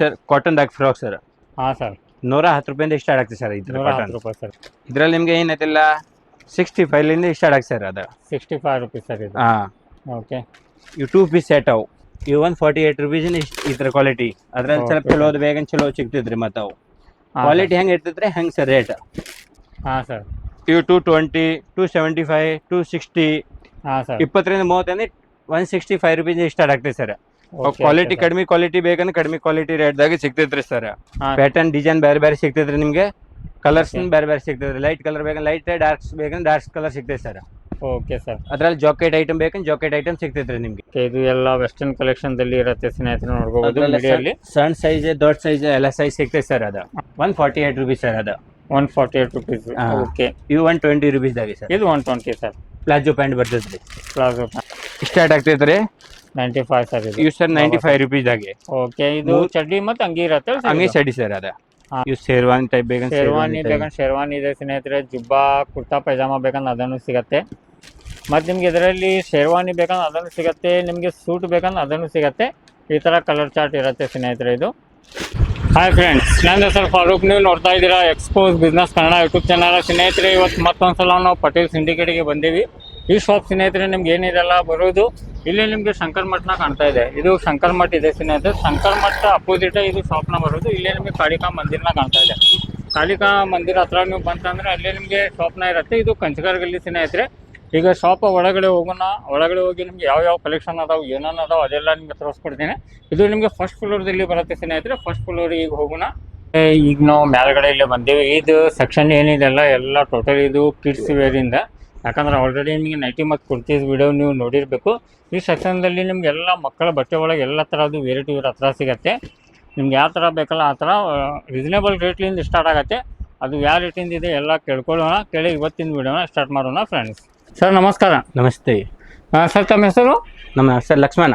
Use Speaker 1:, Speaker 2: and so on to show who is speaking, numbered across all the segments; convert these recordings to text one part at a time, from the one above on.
Speaker 1: Sir cotton ದಾಗ frock sir
Speaker 2: ಹಾ sir.
Speaker 1: ನೂರ ಹತ್ತು ರೂಪಾಯಿಂದ ಸ್ಟಾರ್ಟ್ ಆಗ್ತದೆ ಸರ್ ಇದ್ರ
Speaker 2: ನೂರ
Speaker 1: ಕಾಟನ್
Speaker 2: ಹತ್ತು ರೂಪಾಯಿ ಸರ್.
Speaker 1: ಇದ್ರಲ್ಲಿ ನಿಮ್ಗೆ ಏನೈತಿಲ್ಲ ಸಿಕ್ಸ್ಟಿ ಫೈವ್ಲಿಂದ ಸ್ಟಾರ್ಟ್ ಆಗ್ತದೆ ಸರ್ ಅದು.
Speaker 2: ಸಿಕ್ಸ್ಟಿ ಫೈವ್ ರುಪೀಸ್ ಸರ್ ಇದು.
Speaker 1: ಹಾಂ.
Speaker 2: ಓಕೆ
Speaker 1: ಇವು ಟೂ ಪೀಸ್ ಸೆಟ್ ಅವು. ಇವು ಒಂದು ಫಾರ್ಟಿ ಏಟ್ ರುಪೀಸ್ ಇದ್ರ ಕ್ವಾಲಿಟಿ ಅದ್ರಲ್ಲಿ ಸ್ವಲ್ಪ ಚಲೋ ಅದು ಬೇಗ ಚಲೋ ಸಿಗ್ತಿದ್ರಿ ಮತ್ತೆ ಅವು. ಕ್ವಾಲಿಟಿ ಹೆಂಗೆ ಇರ್ತೈತ್ರಿ? ಹೆಂಗೆ ಸರ್ ರೇಟ್
Speaker 2: ಹಾಂ ಸರ್.
Speaker 1: ಇವು two twenty two seventy five two sixty
Speaker 2: ಹಾಂ ಸರ್.
Speaker 1: ಇಪ್ಪತ್ತರಿಂದ ಮೂವತ್ತಂದ್ರೆ one sixty five rupees start ಆಗ್ತದೆ ಸರ್ ಕ್ವಾಲಿಟಿ ಕಡಿಮೆ ಕ್ವಾಲಿಟಿ ಬೇಕಂದ್ರೆ ಕಡಿಮೆ ಕ್ವಾಲಿಟಿ ರೇಟ್ದಾಗ ಸಿಗ್ತೈತ್ರಿ ಸರ್ ಪ್ಯಾಟರ್ನ್ ಡಿಸೈನ್ ಬೇರೆ ಬೇರೆ ಸಿಗ್ತೈತ್ರಿ ನಿಮಗೆ. ಕಲರ್ಸ್. ಬೇರೆ ಬೇರೆ ಸಿಗ್ತೈತ್ರಿ. ಲೈಟ್ ಕಲರ್ ಬೇಕಂದ್ರೆ ಲೈಟ್ ಡಾರ್ಕ್ಸ್ ಬೇಕಂದ್ರೆ ಡಾರ್ಕ್ ಕಲರ್ ಸಿಗ್ತೈತೆ ಸರ್
Speaker 2: ಓಕೆ ಸರ್
Speaker 1: ಅದ್ರಲ್ಲಿ ಜಾಕೆಟ್ ಐಟಮ್ ಬೇಕಂದ್ರೆ ಜಾಕೆಟ್ ಐಟಮ್ ಸಿಗ್ತೈತ್ರಿ ನಿಮ್ಗೆ.
Speaker 2: ಇದು ಎಲ್ಲ ವೆಸ್ಟರ್ನ್ ಕಲೆಕ್ಷನ್ದಲ್ಲಿ ಇರುತ್ತೆ ಸ್ನೇಹಿತರೆ ನೋಡ್ಬೋದು
Speaker 1: ಸಣ್ಣ ಸೈಜ್ ದೊಡ್ಡ ಸೈಜ್ ಎಲ್ಲ ಸೈಜ್ ಸಿಗ್ತೈತೆ ಸರ್ ಅದು. One forty eight rupees sir ಅದು.
Speaker 2: One forty eight rupees. Okay
Speaker 1: ಇವು ಒನ್ ಟ್ವೆಂಟಿ ರುಪೀಸ್ ಆಗಿ ಸರ್
Speaker 2: ಇದು one twenty sir
Speaker 1: palazzo pants ಬರ್ತೈತ್ರಿ.
Speaker 2: ಪ್ಲಾಜೋ
Speaker 1: ಸ್ಟಾರ್ಟ್ ಆಗ್ತೈತ್ರಿ.
Speaker 2: ನೈಂಟಿ ಫೈವ್ ಸರ್ ಇದು
Speaker 1: ಸರ್ ನೈಂಟಿ ಫೈವ್ ಆಗಿ
Speaker 2: ಓಕೆ ಇದು ಚಡ್ಡಿ ಮತ್ತು ಅಂಗಿ ಇರುತ್ತೆ ಅಂಗಿ
Speaker 1: ಚಡ್ಡಿ? ಸರ್ ಅದ. ಇವ್ ಶೇರ್ವಾನಿ ಟೈಪ್ ಬೇಕಂದ್ರೆ
Speaker 2: ಶೇರ್ವಾನಿ ಬೇಕಂದ್ರೆ ಶೇರ್ವಾನಿ ಇದೆ ಸ್ನೇಹಿತರೆ. ಜುಬ್ಬಾ ಕುರ್ತಾ ಪೈಜಾಮ ಬೇಕಂದ್ರೆ ಅದನ್ನು ಸಿಗತ್ತೆ. ಮತ್ತು ನಿಮ್ಗೆ ಇದರಲ್ಲಿ ಶೇರ್ವಾನಿ ಬೇಕಂದ್ರೆ ಅದನ್ನು ಸಿಗತ್ತೆ. ನಿಮಗೆ ಸೂಟ್ ಬೇಕಂದ್ರೆ ಅದನ್ನು ಸಿಗತ್ತೆ. ಈ ಥರ ಕಲರ್ ಚಾರ್ಟ್ ಇರುತ್ತೆ ಸ್ನೇಹಿತರೆ ಇದು. ಹಾಯ್ ಫ್ರೆಂಡ್ಸ್ ನನ್ನ ಹೆಸರು ಫಾರೂಕ್ ನೀವು ನೋಡ್ತಾ ಇದ್ದೀರಾ expose business Kannada YouTube channel ಸ್ನೇಹಿತರೆ ಇವತ್ತು ಮತ್ತೊಂದು ಸಲ ನಾವು ಪಟೇಲ್ ಸಿಂಡಿಕೇಟ್ಗೆ ಬಂದೀವಿ. ಈ ಶಾಪ್ ಸ್ನೇಹಿತರೆ ನಿಮ್ಗೆ ಏನಿದೆಲ್ಲ ಬರೋದು? ಇಲ್ಲಿ ನಿಮಗೆ ಶಂಕರ್ ಮಠನ ಕಾಣ್ತಾ ಇದೆ. ಇದು ಶಂಕರ್ ಮಠ ಇದೆ ಸ್ನೇಹಿತರೆ ಶಂಕರ್ ಮಠ ಅಪೋಸಿಟ್ ಇದು ಶಾಪ್ನ ಬರೋದು. ಇಲ್ಲೇ ನಿಮಗೆ ಕಾಳಿಕಾ ಮಂದಿರ್ನ ಕಾಣ್ತಾ ಇದೆ. ಕಾಳಿಕಾ ಮಂದಿರ ಹತ್ರ ನೀವು ಬಂತಂದ್ರೆ ಅಲ್ಲೇ ನಿಮಗೆ ಶಾಪ್ನ ಇರುತ್ತೆ. ಇದು ಕಂಚಗಾರ್ ಗಲ್ಲಿ ಸ್ನೇಹಿತರೆ ಈಗ ಶಾಪ್ ಒಳಗಡೆ ಹೋಗೋಣ, ಒಳಗಡೆ ಹೋಗಿ ನಿಮ್ಗೆ ಯಾವ ಯಾವ ಕಲೆಕ್ಷನ್ ಅದಾವೆ, ಏನೇನು ಅದಾವೆ ಅದೆಲ್ಲ ನಿಮ್ಗೆ ತೋರಿಸ್ಕೊಡ್ತೀನಿ. ಇದು ನಿಮಗೆ ಫಸ್ಟ್ ಫ್ಲೋರ್ದಲ್ಲಿ ಬರುತ್ತೆ ಸ್ನೇಹಿತರೆ ಫಸ್ಟ್ ಫ್ಲೋರ್ ಈಗ ಹೋಗೋಣ. ಈಗ ನಾವು ಮೇಲ್ಗಡೆ ಇಲ್ಲೇ ಬಂದೇವಿ. ಇದು ಸೆಕ್ಷನ್ ಏನಿದೆಲ್ಲ ಎಲ್ಲ ಟೋಟಲ್ ಇದು ಕಿಡ್ಸ್ ವೇರಿಂದ ಯಾಕಂದ್ರೆ ಆಲ್ರೆಡಿ ನಿಮಗೆ ನೈಟಿ ಮತ್ತು ಕುರ್ತೀಸ್ ವಿಡಿಯೋ ನೀವು ನೋಡಿರಬೇಕು. ಈ ಸೆಕ್ಷನ್ದಲ್ಲಿ ನಿಮ್ಗೆ ಎಲ್ಲ ಮಕ್ಕಳ ಬಟ್ಟೆ ಒಳಗೆ ಎಲ್ಲ ಥರದ್ದು ವೆರೈಟಿ ಇವ್ರ ಹತ್ರ ಸಿಗತ್ತೆ. ನಿಮ್ಗೆ ಯಾವ ಥರ ಬೇಕಲ್ಲ ಆ ಥರ ರೀಸನೇಬಲ್ ರೇಟ್ಲಿಂದ ಸ್ಟಾರ್ಟ್ ಆಗುತ್ತೆ. ಅದು ಯಾವ ರೇಟಿಂದ ಇದೆ ಎಲ್ಲ ಕೇಳ್ಕೊಳ್ಳೋಣ. ಕೇಳಿ ಇವತ್ತಿನ ವಿಡಿಯೋನ ಸ್ಟಾರ್ಟ್ ಮಾಡೋಣ ಫ್ರೆಂಡ್ಸ್ ಸರ್ ನಮಸ್ಕಾರ.
Speaker 1: ನಮಸ್ತೆ.
Speaker 2: ಸರ್ ತಮ್ಮ ಹೆಸರು?
Speaker 1: ನಮ್ಮ ಹೆಸರು ಲಕ್ಷ್ಮಣ.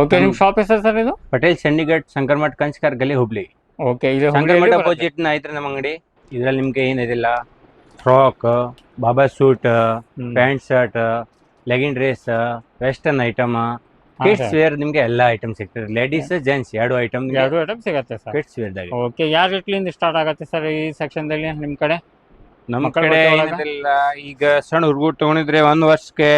Speaker 2: ಓಕೆ ನಿಮ್ಮ ಶಾಪ್ ಹೆಸರು ಸರ್ ಇದು?
Speaker 1: ಪಟೇಲ್ ಚಂಡೀಗಢ ಶಂಕರ್ಮಠ ಕಂಚ್ಕರ್ ಗಲ್ಲಿ ಹುಬ್ಳಿ.
Speaker 2: ಓಕೆ ಇದು ನ
Speaker 1: ಅಪೋಸಿಟ್ ಐತ್ರಿ ನಮ್ಮ ಅಂಗಡಿ. ಇದರಲ್ಲಿ ನಿಮ್ಗೆ ಏನಿದಿಲ್ಲ. Frock baba suit pant shirt legging dress western item kids. Wear ನಿಮ್ಗೆ ಎಲ್ಲಾ ಐಟಮ್ ಸಿಗ್ತದೆ. ಲೇಡೀಸ್ ಜೆಂಟ್ಸ್ ಎರಡು ಐಟಮ್
Speaker 2: ಎರಡು ಐಟಮ್ ಸಿಗುತ್ತೆ ಸರ್
Speaker 1: ಕಿಡ್ಸ್ ವೇರ್ದಾಗ
Speaker 2: ಓಕೆ ಯಾವ ರೇಟ್ಲಿಂದ ಸ್ಟಾರ್ಟ್ ಆಗುತ್ತೆ ಸರ್ ಈ ಸೆಕ್ಷನ್ ದಲ್ಲಿ ನಿಮ್ ಕಡೆ?
Speaker 1: ನಮ್ಮ ಕಡೆ ಏನಿಲ್ಲ ಈಗ ಸಣ್ಣ ಹುಡುಗರು ತಗೊಂಡಿದ್ರೆ ಒಂದ್ ವರ್ಷಕ್ಕೆ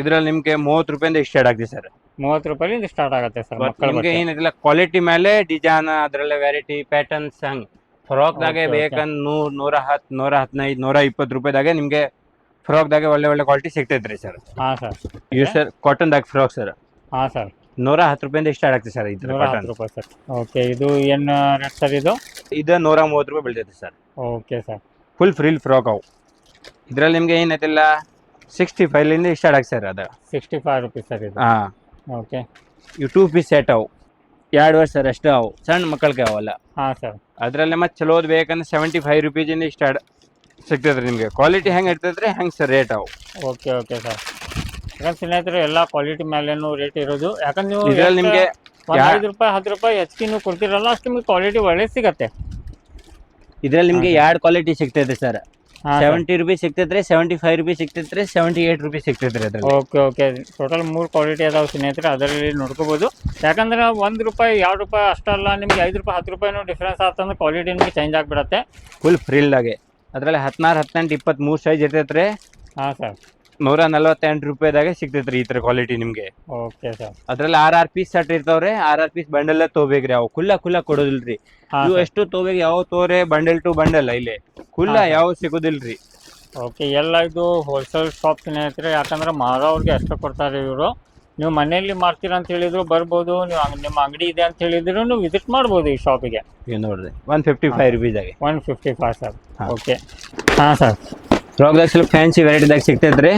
Speaker 1: ಇದ್ರಲ್ಲಿ ನಿಮ್ಗೆ ಮೂವತ್ತು ರೂಪಾಯಿಂದ ಸ್ಟಾರ್ಟ್ ಆಗ್ತದೆ ಸರ್
Speaker 2: ಮೂವತ್ತು ರೂಪಾಯಿಂದ ಸ್ಟಾರ್ಟ್ ಆಗುತ್ತೆ ಸರ್
Speaker 1: ನಿಮ್ಗೆ
Speaker 2: ಬಟ್ಟೆ.
Speaker 1: ಏನಿದಿಲ್ಲ ಕ್ವಾಲಿಟಿ ಮೇಲೆ ಡಿಸೈನ್ ಅದ್ರಲ್ಲೇ ವೆರೈಟಿ ಪ್ಯಾಟರ್ನ್ಸ್ ಹಂಗ್. ಫ್ರಾಕ್ ದಾಗೆ
Speaker 2: Okay, okay.
Speaker 1: ಬೇಕಂದ್ ನೂರ್ ನೂರ ಹತ್ ನೂರ ಹದಿನೈದು ನೂರ ಇಪ್ಪತ್ತು ರೂಪಾಯಿದಾಗೆ ನಿಮ್ಗೆ ಫ್ರಾಕ್ ದಾಗೆ ಒಳ್ಳೆ ಒಳ್ಳೆ ಕ್ವಾಲಿಟಿ ಸಿಗ್ತೈತ್ರಿ ಸರ್
Speaker 2: ಹಾಂ ಸರ್
Speaker 1: ಯು ಸರ್ ಕಾಟನ್ ದಾಗ ಫ್ರಾಕ್ ಸರ್
Speaker 2: ಹಾಂ ಸರ್
Speaker 1: ನೂರ ಹತ್ತು ರೂಪಾಯಿಂದ ಸ್ಟಾರ್ಟ್ ಆಗ್ತದೆ ಸರ್ ಇದು
Speaker 2: ನೂರ
Speaker 1: ಕಾಟನ್
Speaker 2: ಹತ್ತು ರೂಪಾಯಿ ಸರ್ ಓಕೆ ಇದು ಏನು ರೇಟ್ ಸರ್ ಇದು?
Speaker 1: ಇದು ನೂರ ಮೂವತ್ತು ರೂಪಾಯಿ ಬೀಳ್ತೈತೆ sir
Speaker 2: okay sir
Speaker 1: full frill frock ಅವು. ಇದ್ರಲ್ಲಿ ನಿಮ್ಗೆ ಏನೈತಿಲ್ಲ ಸಿಕ್ಸ್ಟಿ ಫೈವ್ಲಿಂದ ಸ್ಟಾರ್ಟ್ ಆಗ್ತದೆ ಸರ್ ಅದು.
Speaker 2: ಸಿಕ್ಸ್ಟಿ ಫೈವ್ ರುಪೀಸ್ ಸರ್ ಇದು.
Speaker 1: ಹಾಂ.
Speaker 2: ಓಕೆ
Speaker 1: ಇವು ಟೂ ಪೀಸ್ ಸೆಟ್ ಅವು. ಎರಡು ವರ್ಷ ಸರ್ ಅಷ್ಟೇ ಅವು. ಸಣ್ಣ ಮಕ್ಕಳಿಗೆ ಅವಲ್ಲ.
Speaker 2: ಹಾಂ ಸರ್
Speaker 1: ಅದರಲ್ಲೇ ಮತ್ತೆ ಚಲೋದು ಬೇಕಂದ್ರೆ ಸೆವೆಂಟಿ ಫೈವ್ ರುಪೀಸಿಂದ ಸ್ಟಾರ್ಟ್ ಸಿಗ್ತದೆ ರೀ ನಿಮಗೆ. ಕ್ವಾಲಿಟಿ ಹೆಂಗೆ ಇರ್ತದ್ರಿ ಹೆಂಗೆ ಸರ್ ರೇಟ್ ಅವು?
Speaker 2: ಓಕೆ ಓಕೆ ಸರ್ ಯಾಕಂದ್ರೆ ಸ್ನೇಹಿತರೆ ಎಲ್ಲ ಕ್ವಾಲಿಟಿ ಮೇಲೇನು ರೇಟ್ ಇರೋದು. ಯಾಕಂದ್ರೆ ನೀವು
Speaker 1: ಇದ್ರಲ್ಲಿ ನಿಮ್ಗೆ
Speaker 2: ಒಂದು ಐದು ರೂಪಾಯಿ ಹತ್ತು ರೂಪಾಯಿ ಹೆಚ್ಚಿಗೆ ನೀವು ಕೊಡ್ತೀರಲ್ಲ ಅಷ್ಟು ನಿಮ್ಗೆ ಕ್ವಾಲಿಟಿ ಒಳ್ಳೆ ಸಿಗತ್ತೆ.
Speaker 1: ಇದ್ರಲ್ಲಿ ನಿಮಗೆ ಎರಡು ಕ್ವಾಲಿಟಿ ಸಿಗ್ತೈತೆ ಸರ್ ಸೆವೆಂಟಿ ರುಪೀಸ್ ಸಿಕ್ತೈತ್ರಿ ಸೆವೆಂಟಿ ಫೈವ್ ರುಪೀಸ್ ಸಿಕ್ತೈತ್ರಿ ಸೆವೆಂಟಿ ಏಟ್ ರುಪೀಸ್ ಸಿಗ್ತೈತ್ರಿ ಅದ್ರಲ್ಲಿ.
Speaker 2: ಓಕೆ ಓಕೆ ಟೋಟಲ್ ಮೂರು ಕ್ವಾಲಿಟಿ ಅದಾವೆ ಸ್ನೇಹಿತರೆ ಅದರಲ್ಲಿ ನೋಡ್ಕೋಬೋದು. ಯಾಕಂದ್ರೆ ಒಂದು ರೂಪಾಯಿ ಎರಡು ರೂಪಾಯಿ ಅಷ್ಟಲ್ಲ ನಿಮ್ಗೆ ಐದು ರೂಪಾಯಿ ಹತ್ತು ರೂಪಾಯಿನೂ ಡಿಫ್ರೆನ್ಸ್ ಆತಂದ್ರೆ ಕ್ವಾಲಿಟಿ ನಿಮಗೆ ಚೇಂಜ್ ಆಗಿಬಿಡತ್ತೆ.
Speaker 1: ಫುಲ್ ಫ್ರಿಲ್ದಾಗೆ ಅದರಲ್ಲಿ ಹದಿನಾರು ಹದಿನೆಂಟು ಇಪ್ಪತ್ತ್ಮೂರು ಸೈಜ್ ಇರ್ತೈತ್ರಿ.
Speaker 2: ಹಾಂ ಸರ್.
Speaker 1: ನೂರ ನಲವತ್ತೆಂಟು ರೂಪಾಯಿದಾಗೆ ಸಿಗ್ತೈತ್ರಿ ಈ ಥರ ಕ್ವಾಲಿಟಿ ನಿಮಗೆ.
Speaker 2: ಓಕೆ ಸರ್
Speaker 1: ಅದ್ರಲ್ಲಿ ಆರ್ ಆರ್ ಪೀಸ್ ಸಟ್ ಇರ್ತಾವ್ರಿ ಆರ್ ಆರ್ ಪೀಸ್ ಬಂಡಲ್ ತೊಗೋಬೇಕ್ರಿ ಅವು. ಕುಲ್ಲ ಕುಲ್ಲ ಕೊಡೋದಿಲ್ರಿ.
Speaker 2: ನೀವು
Speaker 1: ಇವು ಎಷ್ಟು ತೊಗೋಬೇಕು ಯಾವ ತೋರೆ ಬಂಡಲ್ ಟು ಬಂಡಲ್ ಇಲ್ಲಿ.
Speaker 2: sir.
Speaker 1: ಯಾವ ಸಿಗೋದಿಲ್ರಿ.
Speaker 2: ಓಕೆ ಎಲ್ಲ ಇದು ಹೋಲ್ಸೇಲ್ ಶಾಪ್ ಐತ್ರಿ ಯಾಕಂದ್ರೆ ಮಾರೋರಿಗೆ ಅಷ್ಟು ಕೊಡ್ತಾರೆ ಇವರು. ನೀವು ಮನೆಯಲ್ಲಿ ಮಾರ್ತೀರ ಅಂತ ಹೇಳಿದ್ರು ಬರ್ಬೋದು ನೀವು ನಿಮ್ಮ ಅಂಗಡಿ ಇದೆ ಅಂತ ಹೇಳಿದ್ರು ನೀವು ವಿಸಿಟ್ ಮಾಡ್ಬೋದು ಈ ಶಾಪಿಗೆ
Speaker 1: ನೋಡ್ರಿ one fifty five ರುಪೀಸಾಗೆ
Speaker 2: one fifty five sir. Okay ಹಾಂ ಸರ್
Speaker 1: ಫ್ರಾಕ್ದಾಗ ಸ್ವಲ್ಪ ಫ್ಯಾನ್ಸಿ ವೆರೈಟಿದಾಗ ಸಿಗ್ತೈತ್ರಿ.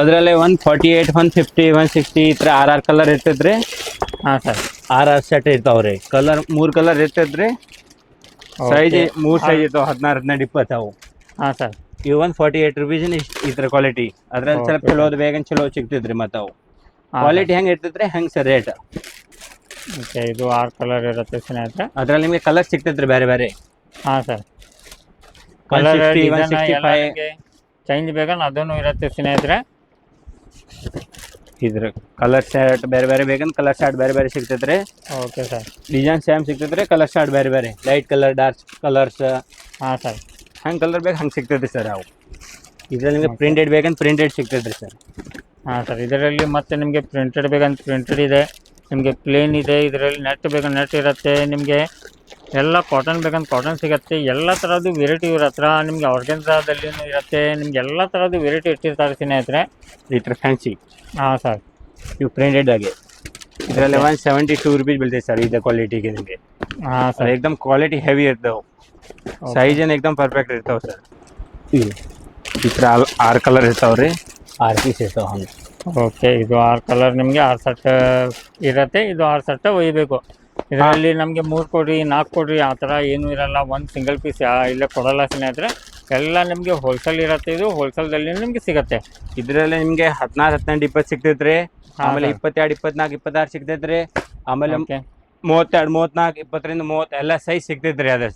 Speaker 1: ಅದರಲ್ಲಿ one forty eight one fifty one sixty ಈ ಥರ ಆರ್ ಆರ್ ಕಲರ್ ಇರ್ತೈತ್ರಿ.
Speaker 2: ಹಾಂ ಸರ್.
Speaker 1: ಆರ್ ಆರ್ ಸೆಟ್ ಇರ್ತಾವ್ರಿ. ಕಲರ್ ಮೂರು ಕಲರ್ ಇರ್ತೈತ್ರಿ. ಸೈಜ್ ಮೂರು ಸೈಜ್ ಇರ್ತಾವೆ ಹದಿನಾರು ಹದಿನೆಂಟು ಇಪ್ಪತ್ತಾವು
Speaker 2: ಹಾಂ ಸರ್.
Speaker 1: ಇವು ಒಂದು ಫಾರ್ಟಿ ಏಯ್ಟ್ ರುಪೀಸಿನ ಈ ಥರ ಕ್ವಾಲಿಟಿ ಅದ್ರಲ್ಲಿ ಸ್ವಲ್ಪ
Speaker 2: ಚಲೋ
Speaker 1: ಅದು ಬೇಗ ಚಲೋ ಸಿಗ್ತೈತ್ರಿ ಮತ್ತು ಅವು. ಕ್ವಾಲಿಟಿ ಹೆಂಗೆ ಇರ್ತೈತ್ರಿ ಹೆಂಗೆ ಸರ್ ರೇಟ್
Speaker 2: ಓಕೆ ಇದು ಆರು ಕಲರ್ ಇರುತ್ತೆ ಸ್ನೇಹಿತರೆ.
Speaker 1: ಅದ್ರಲ್ಲಿ ನಿಮಗೆ ಕಲರ್ ಸಿಗ್ತೈತ್ರಿ ಬೇರೆ ಬೇರೆ.
Speaker 2: ಹಾಂ sir
Speaker 1: one
Speaker 2: colour
Speaker 1: sixty one sixty five
Speaker 2: change ಬೇಕಲ್ಲ ಅದನ್ನು ಇರುತ್ತೆ ಸ್ನೇಹಿತರೆ.
Speaker 1: ಇದ್ರ ಕಲರ್ ಶಾರ್ಟ್ ಬೇರೆ ಬೇರೆ ಬೇಕಂದ್ರೆ ಕಲರ್ ಶಾರ್ಟ್ ಬೇರೆ ಬೇರೆ ಸಿಗ್ತೈತ್ರಿ.
Speaker 2: ಓಕೆ ಸರ್
Speaker 1: ಡಿಸೈನ್ ಸೇಮ್ ಸಿಗ್ತೈತ್ರಿ ಕಲರ್ ಶಾರ್ಟ್ ಬೇರೆ ಬೇರೆ. ಲೈಟ್ ಕಲರ್ ಡಾರ್ಕ್ ಕಲರ್ಸ್
Speaker 2: ಹಾಂ ಸರ್
Speaker 1: ಹಂಗೆ ಕಲರ್ ಬೇಕು ಹಂಗೆ ಸಿಗ್ತೈತಿ ಸರ್ ಅವು. ಇದ್ರಲ್ಲಿ ನಿಮಗೆ ಪ್ರಿಂಟೆಡ್ ಬೇಕಂದ್ರೆ ಪ್ರಿಂಟೆಡ್ ಸಿಗ್ತೈತ್ರಿ ಸರ್
Speaker 2: ಹಾಂ ಸರ್ ಇದರಲ್ಲಿ ಮತ್ತೆ ನಿಮಗೆ ಪ್ರಿಂಟೆಡ್ ಬೇಕಂತ ಪ್ರಿಂಟೆಡ್ ಇದೆ. ನಿಮಗೆ ಪ್ಲೇನ್ ಇದೆ. ಇದರಲ್ಲಿ ನೆಟ್ ಬೇಕಂದ್ರೆ ನೆಟ್ ಇರುತ್ತೆ. ನಿಮಗೆ ಎಲ್ಲ ಕಾಟನ್ ಬೇಕಂತ ಕಾಟನ್ ಸಿಗುತ್ತೆ. ಎಲ್ಲ ಥರದ್ದು ವೆರೈಟಿ ಇವ್ರ ಹತ್ರ. ನಿಮಗೆ ಆರ್ಗೆನ್ಸಾದಲ್ಲಿನೂ ಇರುತ್ತೆ. ನಿಮ್ಗೆ ಎಲ್ಲ ಥರದ್ದು ವೆರೈಟಿ ಇಟ್ಟಿರ್ತಾರೆ ಸ್ನೇಹಿತರೆ.
Speaker 1: ಈ ಥರ ಫ್ಯಾನ್ಸಿ
Speaker 2: ಹಾಂ ಸರ್
Speaker 1: ಇವು ಪ್ರಿಂಟೆಡ್ ಆಗಿ ಇದರಲ್ಲಿ ಒನ್ ಸೆವೆಂಟಿ ಟೂ ರುಪೀಸ್ ಬೀಳ್ತೈತೆ ಸರ್ ಇದು ಕ್ವಾಲಿಟಿಗೆ ನಿಮಗೆ.
Speaker 2: ಹಾಂ ಸರ್
Speaker 1: ಎಕ್ದಮ್ ಕ್ವಾಲಿಟಿ ಹೆವಿ ಇರ್ತಾವೆ. ಸೈಜ್ ಏನು ಎಕ್ದಮ್ ಪರ್ಫೆಕ್ಟ್ ಇರ್ತಾವೆ ಸರ್ ಈ ಥರ ಆರು ಕಲರ್ ಇರ್ತಾವೆ ರೀ. ಆರು ಪೀಸ್ ಇರ್ತಾವೆ ಹಂಗೆ.
Speaker 2: ಓಕೆ ಇದು ಆರು ಕಲರ್ ನಿಮಗೆ ಆರು ಸೆಟ್ ಇರತ್ತೆ. ಇದು ಆರು ಸೆಟ್ ಒಯ್ಯಬೇಕು. ಇದರಲ್ಲಿ ನಮಗೆ ಮೂರು ಕೊಡ್ರಿ ನಾಲ್ಕು ಕೊಡ್ರಿ ಆ ಥರ ಏನೂ ಇರಲ್ಲ. ಒಂದು ಸಿಂಗಲ್ ಪೀಸ್ ಇಲ್ಲೇ ಕೊಡೋಲ್ಲ ಸ್ನೇಹಿತರೆ ಎಲ್ಲ ನಿಮಗೆ ಹೋಲ್ಸೇಲ್ ಇರುತ್ತೆ. ಇದು ಹೋಲ್ಸೇಲ್ದಲ್ಲಿ ನಿಮಗೆ ಸಿಗುತ್ತೆ.
Speaker 1: ಇದರಲ್ಲಿ ನಿಮಗೆ ಹದಿನಾರು ಹದಿನೆಂಟು ಇಪ್ಪತ್ತು ಸಿಗ್ತೈತ್ರಿ. ಆಮೇಲೆ. ಇಪ್ಪತ್ತೆರಡು ಇಪ್ಪತ್ನಾಲ್ಕು ಇಪ್ಪತ್ತಾರು ಸಿಗ್ತೈತ್ರಿ. ಆಮೇಲೆ ಮೂವತ್ತೆರಡು ಮೂವತ್ನಾಲ್ಕು ಇಪ್ಪತ್ತರಿಂದ ಮೂವತ್ತು ಎಲ್ಲ ಸೈಜ್ ಸಿಗ್ತೈತ್ರಿ ಅದ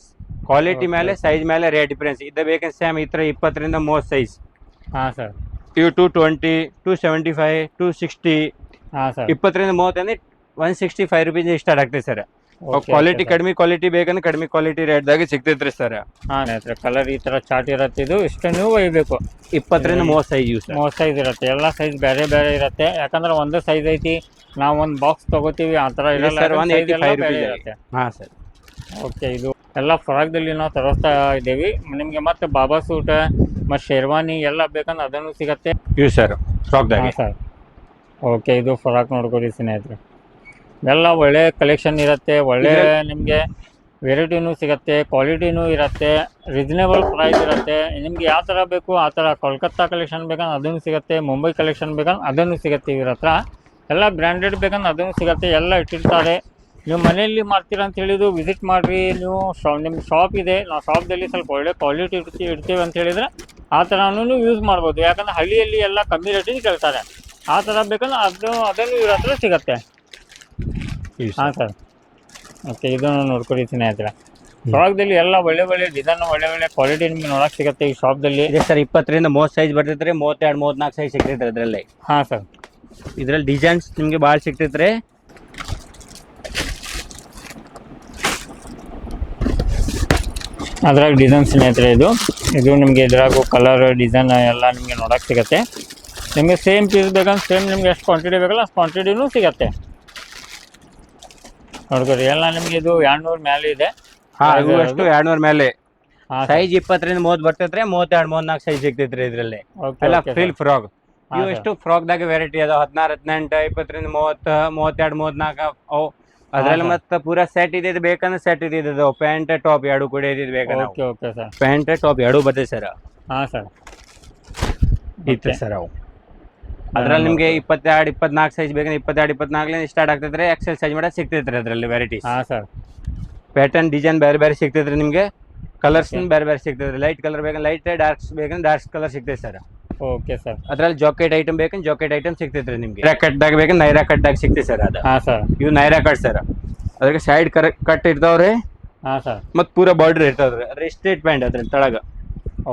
Speaker 1: ಕ್ವಾಲಿಟಿ. ಮೇಲೆ ಸೈಜ್ ಮೇಲೆ ರೇಟ್ ಡಿಫ್ರೆನ್ಸ್ ಇದು ಬೇಕಂದ್ರೆ ಸೇಮ್ ಈ ಥರ ಇಪ್ಪತ್ತರಿಂದ ಮೂವತ್ತು ಸೈಜ್
Speaker 2: ಹಾಂ ಸರ್.
Speaker 1: ಇವು two twenty two seventy five two sixty
Speaker 2: ಹಾಂ ಸರ್.
Speaker 1: ಇಪ್ಪತ್ತರಿಂದ ಮೂವತ್ತಂದ್ರೆ one sixty five rupees start ಆಗ್ತೈತೆ ಸರ್. ಕ್ವಾಲಿಟಿ ಕಡಿಮೆ ಕ್ವಾಲಿಟಿ ಬೇಕಂದ್ರೆ ಕಡಿಮೆ ಕ್ವಾಲಿಟಿ ರೇಟ್ದಾಗ ಸಿಗ್ತೈತ್ರಿ ಸರ್.
Speaker 2: ಹಾಂ ಸ್ನೇಹಿತರೆ ಕಲರ್ ಈ ಥರ ಚಾರ್ಟ್ ಇರತ್ತೆ. ಇದು ಇಷ್ಟು ನೀವು ಒಯ್ಬೇಕು.
Speaker 1: ಇಪ್ಪತ್ತರಿಂದ ಮೂವತ್ತು ಸೈಜ್ ಯೂಸ್
Speaker 2: ಮೂವತ್ತು ಸೈಜ್ ಇರುತ್ತೆ. ಎಲ್ಲ ಸೈಜ್ ಬೇರೆ ಬೇರೆ ಇರುತ್ತೆ. ಯಾಕಂದ್ರೆ ಒಂದೇ ಸೈಜ್ ಐತಿ ನಾವು ಒಂದು ಬಾಕ್ಸ್ ತಗೋತೀವಿ ಆ ಥರ
Speaker 1: ಇಲ್ಲ
Speaker 2: ಇರಲ್ಲ.
Speaker 1: sir,
Speaker 2: size
Speaker 1: 185 ರುಪೀಸ್
Speaker 2: ಇರುತ್ತೆ.
Speaker 1: ಹಾಂ ಸರ್.
Speaker 2: ಓಕೆ ಇದು ಎಲ್ಲ ಫ್ರಾಕ್ದಲ್ಲಿ ನಾವು ತರಿಸ್ತಾ ಇದ್ದೀವಿ. ನಿಮಗೆ ಮತ್ತೆ ಬಾಬಾ ಸೂಟ್ ಮತ್ತು ಶೇರ್ವಾನಿ ಎಲ್ಲ ಬೇಕಂದ್ರೆ ಅದನ್ನು ಸಿಗತ್ತೆ.
Speaker 1: ಯೂಸ್ ಸರ್ ಫ್ರಾಕ್ದಾಗ
Speaker 2: ಸರ್. ಓಕೆ ಇದು ಫ್ರಾಕ್ ನೋಡ್ಕೊಳ್ಳಿ ಸ್ನೇಹಿತರೆ. ಎಲ್ಲ ಒಳ್ಳೆ ಕಲೆಕ್ಷನ್ ಇರುತ್ತೆ ಒಳ್ಳೆ ನಿಮಗೆ ವೆರೈಟಿನೂ ಸಿಗುತ್ತೆ ಕ್ವಾಲಿಟಿನೂ ಇರುತ್ತೆ ರೀಸನೇಬಲ್ ಪ್ರೈಸ್ ಇರುತ್ತೆ. ನಿಮ್ಗೆ ಯಾವ ಥರ ಬೇಕು ಆ ಥರ ಕೋಲ್ಕತ್ತಾ ಕಲೆಕ್ಷನ್ ಬೇಕಂದ್ರೆ ಅದನ್ನು ಸಿಗುತ್ತೆ ಮುಂಬೈ ಕಲೆಕ್ಷನ್ ಬೇಕಂದ್ರೆ ಅದನ್ನು ಸಿಗುತ್ತೆ ಇವ್ರ ಹತ್ರ. ಎಲ್ಲ ಬ್ರ್ಯಾಂಡೆಡ್ ಬೇಕಂದ್ರೆ ಅದನ್ನು ಸಿಗುತ್ತೆ ಎಲ್ಲ ಇಟ್ಟಿರ್ತಾರೆ. ನೀವು ಮನೆಯಲ್ಲಿ ಮಾಡ್ತೀರಾ ಅಂತ ಹೇಳಿದ್ರು ವಿಸಿಟ್ ಮಾಡಿರಿ. ನೀವು ಶಾ ನಿಮ್ಮ ಶಾಪ್ ಇದೆ ನಾವು ಶಾಪ್ದಲ್ಲಿ ಸ್ವಲ್ಪ ಒಳ್ಳೆ ಕ್ವಾಲಿಟಿ ಇಡ್ತೀವಿ ಇಡ್ತೀವಿ ಅಂತ ಹೇಳಿದರೆ ಆ ಥರನೂ ಯೂಸ್ ಮಾಡ್ಬೋದು. ಯಾಕಂದ್ರೆ ಹಳ್ಳಿಯಲ್ಲಿ ಎಲ್ಲ ಕಮ್ಮಿ ರೇಟಿಗೆ ಕೇಳ್ತಾರೆ. ಆ ಥರ ಬೇಕಂದ್ರೆ ಅದು ಅದನ್ನು ಇವ್ರ ಹತ್ರ ಸಿಗತ್ತೆ. ಹಾಂ ಸರ್. ಮತ್ತು ಇದನ್ನು ನೋಡ್ಕೊಡಿ ಸ್ನೇಹಿತರೆ. ಫ್ರಾಕ್ದಲ್ಲಿ ಎಲ್ಲ ಒಳ್ಳೆ ಒಳ್ಳೆ ಡಿಸೈನ್ ಒಳ್ಳೆ ಒಳ್ಳೆ ಕ್ವಾಲಿಟಿ ನಿಮ್ಗೆ ನೋಡಕ್ಕೆ ಸಿಗುತ್ತೆ ಈ ಶಾಪ್ದಲ್ಲಿ
Speaker 1: ಇದೆ ಸರ್ ಇಪ್ಪತ್ತರಿಂದ ಮೂವತ್ತು ಸೈಜ್ ಬರ್ತೈತ್ರಿ ಮೂವತ್ತೆರಡು ಮೂವತ್ನಾಲ್ಕು ಸೈಜ್ ಸಿಗ್ತೈತ್ರಿ ಅದರಲ್ಲಿ.
Speaker 2: ಹಾಂ ಸರ್.
Speaker 1: ಇದರಲ್ಲಿ ಡಿಸೈನ್ಸ್ ನಿಮಗೆ ಭಾಳ ಸಿಗ್ತೈತ್ರಿ
Speaker 2: ಅದ್ರಾಗ ಡಿಸೈನ್ ಸ್ನೇಹಿತರೆ ಇದು. ಇದು ನಿಮಗೆ ಇದ್ರಾಗು ಕಲರ್ ಡಿಸೈನ್ ಎಲ್ಲ ನಿಮಗೆ ನೋಡಕ್ಕೆ ಸಿಗುತ್ತೆ. ನಿಮಗೆ ಸೇಮ್ ಪೀಸ್ ಬೇಕಂದ್ರೆ ಸೇಮ್ ನಿಮ್ಗೆ ಎಷ್ಟು ಕ್ವಾಂಟಿಟಿ ಬೇಕಲ್ಲ ಅಷ್ಟು ಕ್ವಾಂಟಿಟಿನೂ ಸಿಗತ್ತೆ. ನೋಡ್ಕೊರಿ ಎಲ್ಲ ನಿಮಗೆ ಇದು ಎರಡ್ನೂರು ಮೇಲೆ ಇದೆ.
Speaker 1: ಹಾ
Speaker 2: Size
Speaker 1: ಇವು ಎಷ್ಟು ಎರಡ್ನೂರ ಮೇಲೆ ಸೈಜ್ ಇಪ್ಪತ್ತರಿಂದ ಮೂವತ್ ಬರ್ತೈತ್ರಿ ಮೂವತ್ತೆರಡು ಮೂವತ್ನಾಲ್ಕು ಸೈಜ್ ಸಿಗ್ತೈತ್ರಿ ಇದರಲ್ಲಿ. ಎಲ್ಲ ಫ್ರಾಕ್
Speaker 2: ಹಾ,
Speaker 1: ಇವು ಎಷ್ಟು ಫ್ರಾಗ್ ದಾಗ ವೆರೈಟಿ ಅದಾವ? ಹದಿನಾರು ಹದಿನೆಂಟು ಇಪ್ಪತ್ತರಿಂದ ಮೂವತ್ತ ಮೂವತ್ತೆರಡು ಮೂವತ್ನಾಲ್ಕು ಅವು ಅದ್ರಲ್ಲಿ. ಮತ್ತೆ ಪೂರಾ ಸೆಟ್ ಇದೆ ಬೇಕಂದ್ರೆ ಸೆಟ್ ಇದೆ ಇದು ಪ್ಯಾಂಟ್ ಟಾಪ್ ಎರಡು ಕೂಡ ಇದ್ ಬೇಕಂದ್ರೆ
Speaker 2: okay okay sir
Speaker 1: pant top ಎರಡು ಬರ್ತೈತೆ ಸರ್
Speaker 2: ಹಾ ಸರ್.
Speaker 1: ಇತ್ತು ಸರ್ ಅವು. ಅದ್ರಲ್ಲಿ ನಿಮಗೆ ಇಪ್ಪತ್ತೆರಡು ಇಪ್ಪತ್ನಾಲ್ಕು ಸೈಜ್ ಬೇಕಂದ್ರೆ ಇಪ್ಪತ್ತೆರಡು ಇಪ್ಪತ್ನಾಲ್ಕರಿಂದ ಸ್ಟಾರ್ಟ್ ಆಗ್ತೈತ್ರಿ ಎಕ್ಸೆಲ್ ಸೈಜ್ ಮಾಡಿ ಸಿಗ್ತೈತ್ರಿ ಅದರಲ್ಲಿ ವೆರೈಟೀಸ್
Speaker 2: ಹಾಂ ಸರ್
Speaker 1: ಪ್ಯಾಟರ್ನ್ ಡಿಸೈನ್ ಬೇರೆ ಬೇರೆ ಸಿಗ್ತೈತ್ರಿ ನಿಮಗೆ. ಕಲರ್ಸ್. ಬೇರೆ ಬೇರೆ ಸಿಗ್ತೈತ್ರಿ. ಲೈಟ್ ಕಲರ್ ಬೇಕಂದ್ರೆ ಲೈಟ್ ಡಾರ್ಕ್ಸ್ ಬೇಕಂದ್ರೆ ಡಾರ್ಕ್ ಕಲರ್ ಸಿಗ್ತೈತೆ ಸರ್
Speaker 2: ಓಕೆ ಸರ್
Speaker 1: ಅದ್ರಲ್ಲಿ ಜಾಕೆಟ್ ಐಟಮ್ ಬೇಕಂದ್ರೆ ಜಾಕೆಟ್ ಐಟಮ್ ಸಿಗ್ತೈತ್ರಿ ನಿಮಗೆ. ನೈರಾ ಕಟ್ದಾಗ ಬೇಕಂದ್ರೆ ನೈರಾ ಕಟ್ದಾಗ ಸಿಗ್ತೈತೆ ಸರ್ ಅದು.
Speaker 2: ಹಾಂ ಸರ್
Speaker 1: ಇವು ನೈರಾ ಕಟ್ ಸರ್ ಅದಕ್ಕೆ ಸೈಡ್ ಕರ್ ಕಟ್ ಇರ್ತಾವ್ರಿ.
Speaker 2: ಹಾಂ ಸರ್
Speaker 1: ಮತ್ತು ಪೂರಾ ಬಾರ್ಡರ್ ಇರ್ತಾವ್ರಿ. ಅದ್ರ ಸ್ಟ್ರೇಟ್ ಪ್ಯಾಂಟ್ ಅದ್ರ ತಳಗ.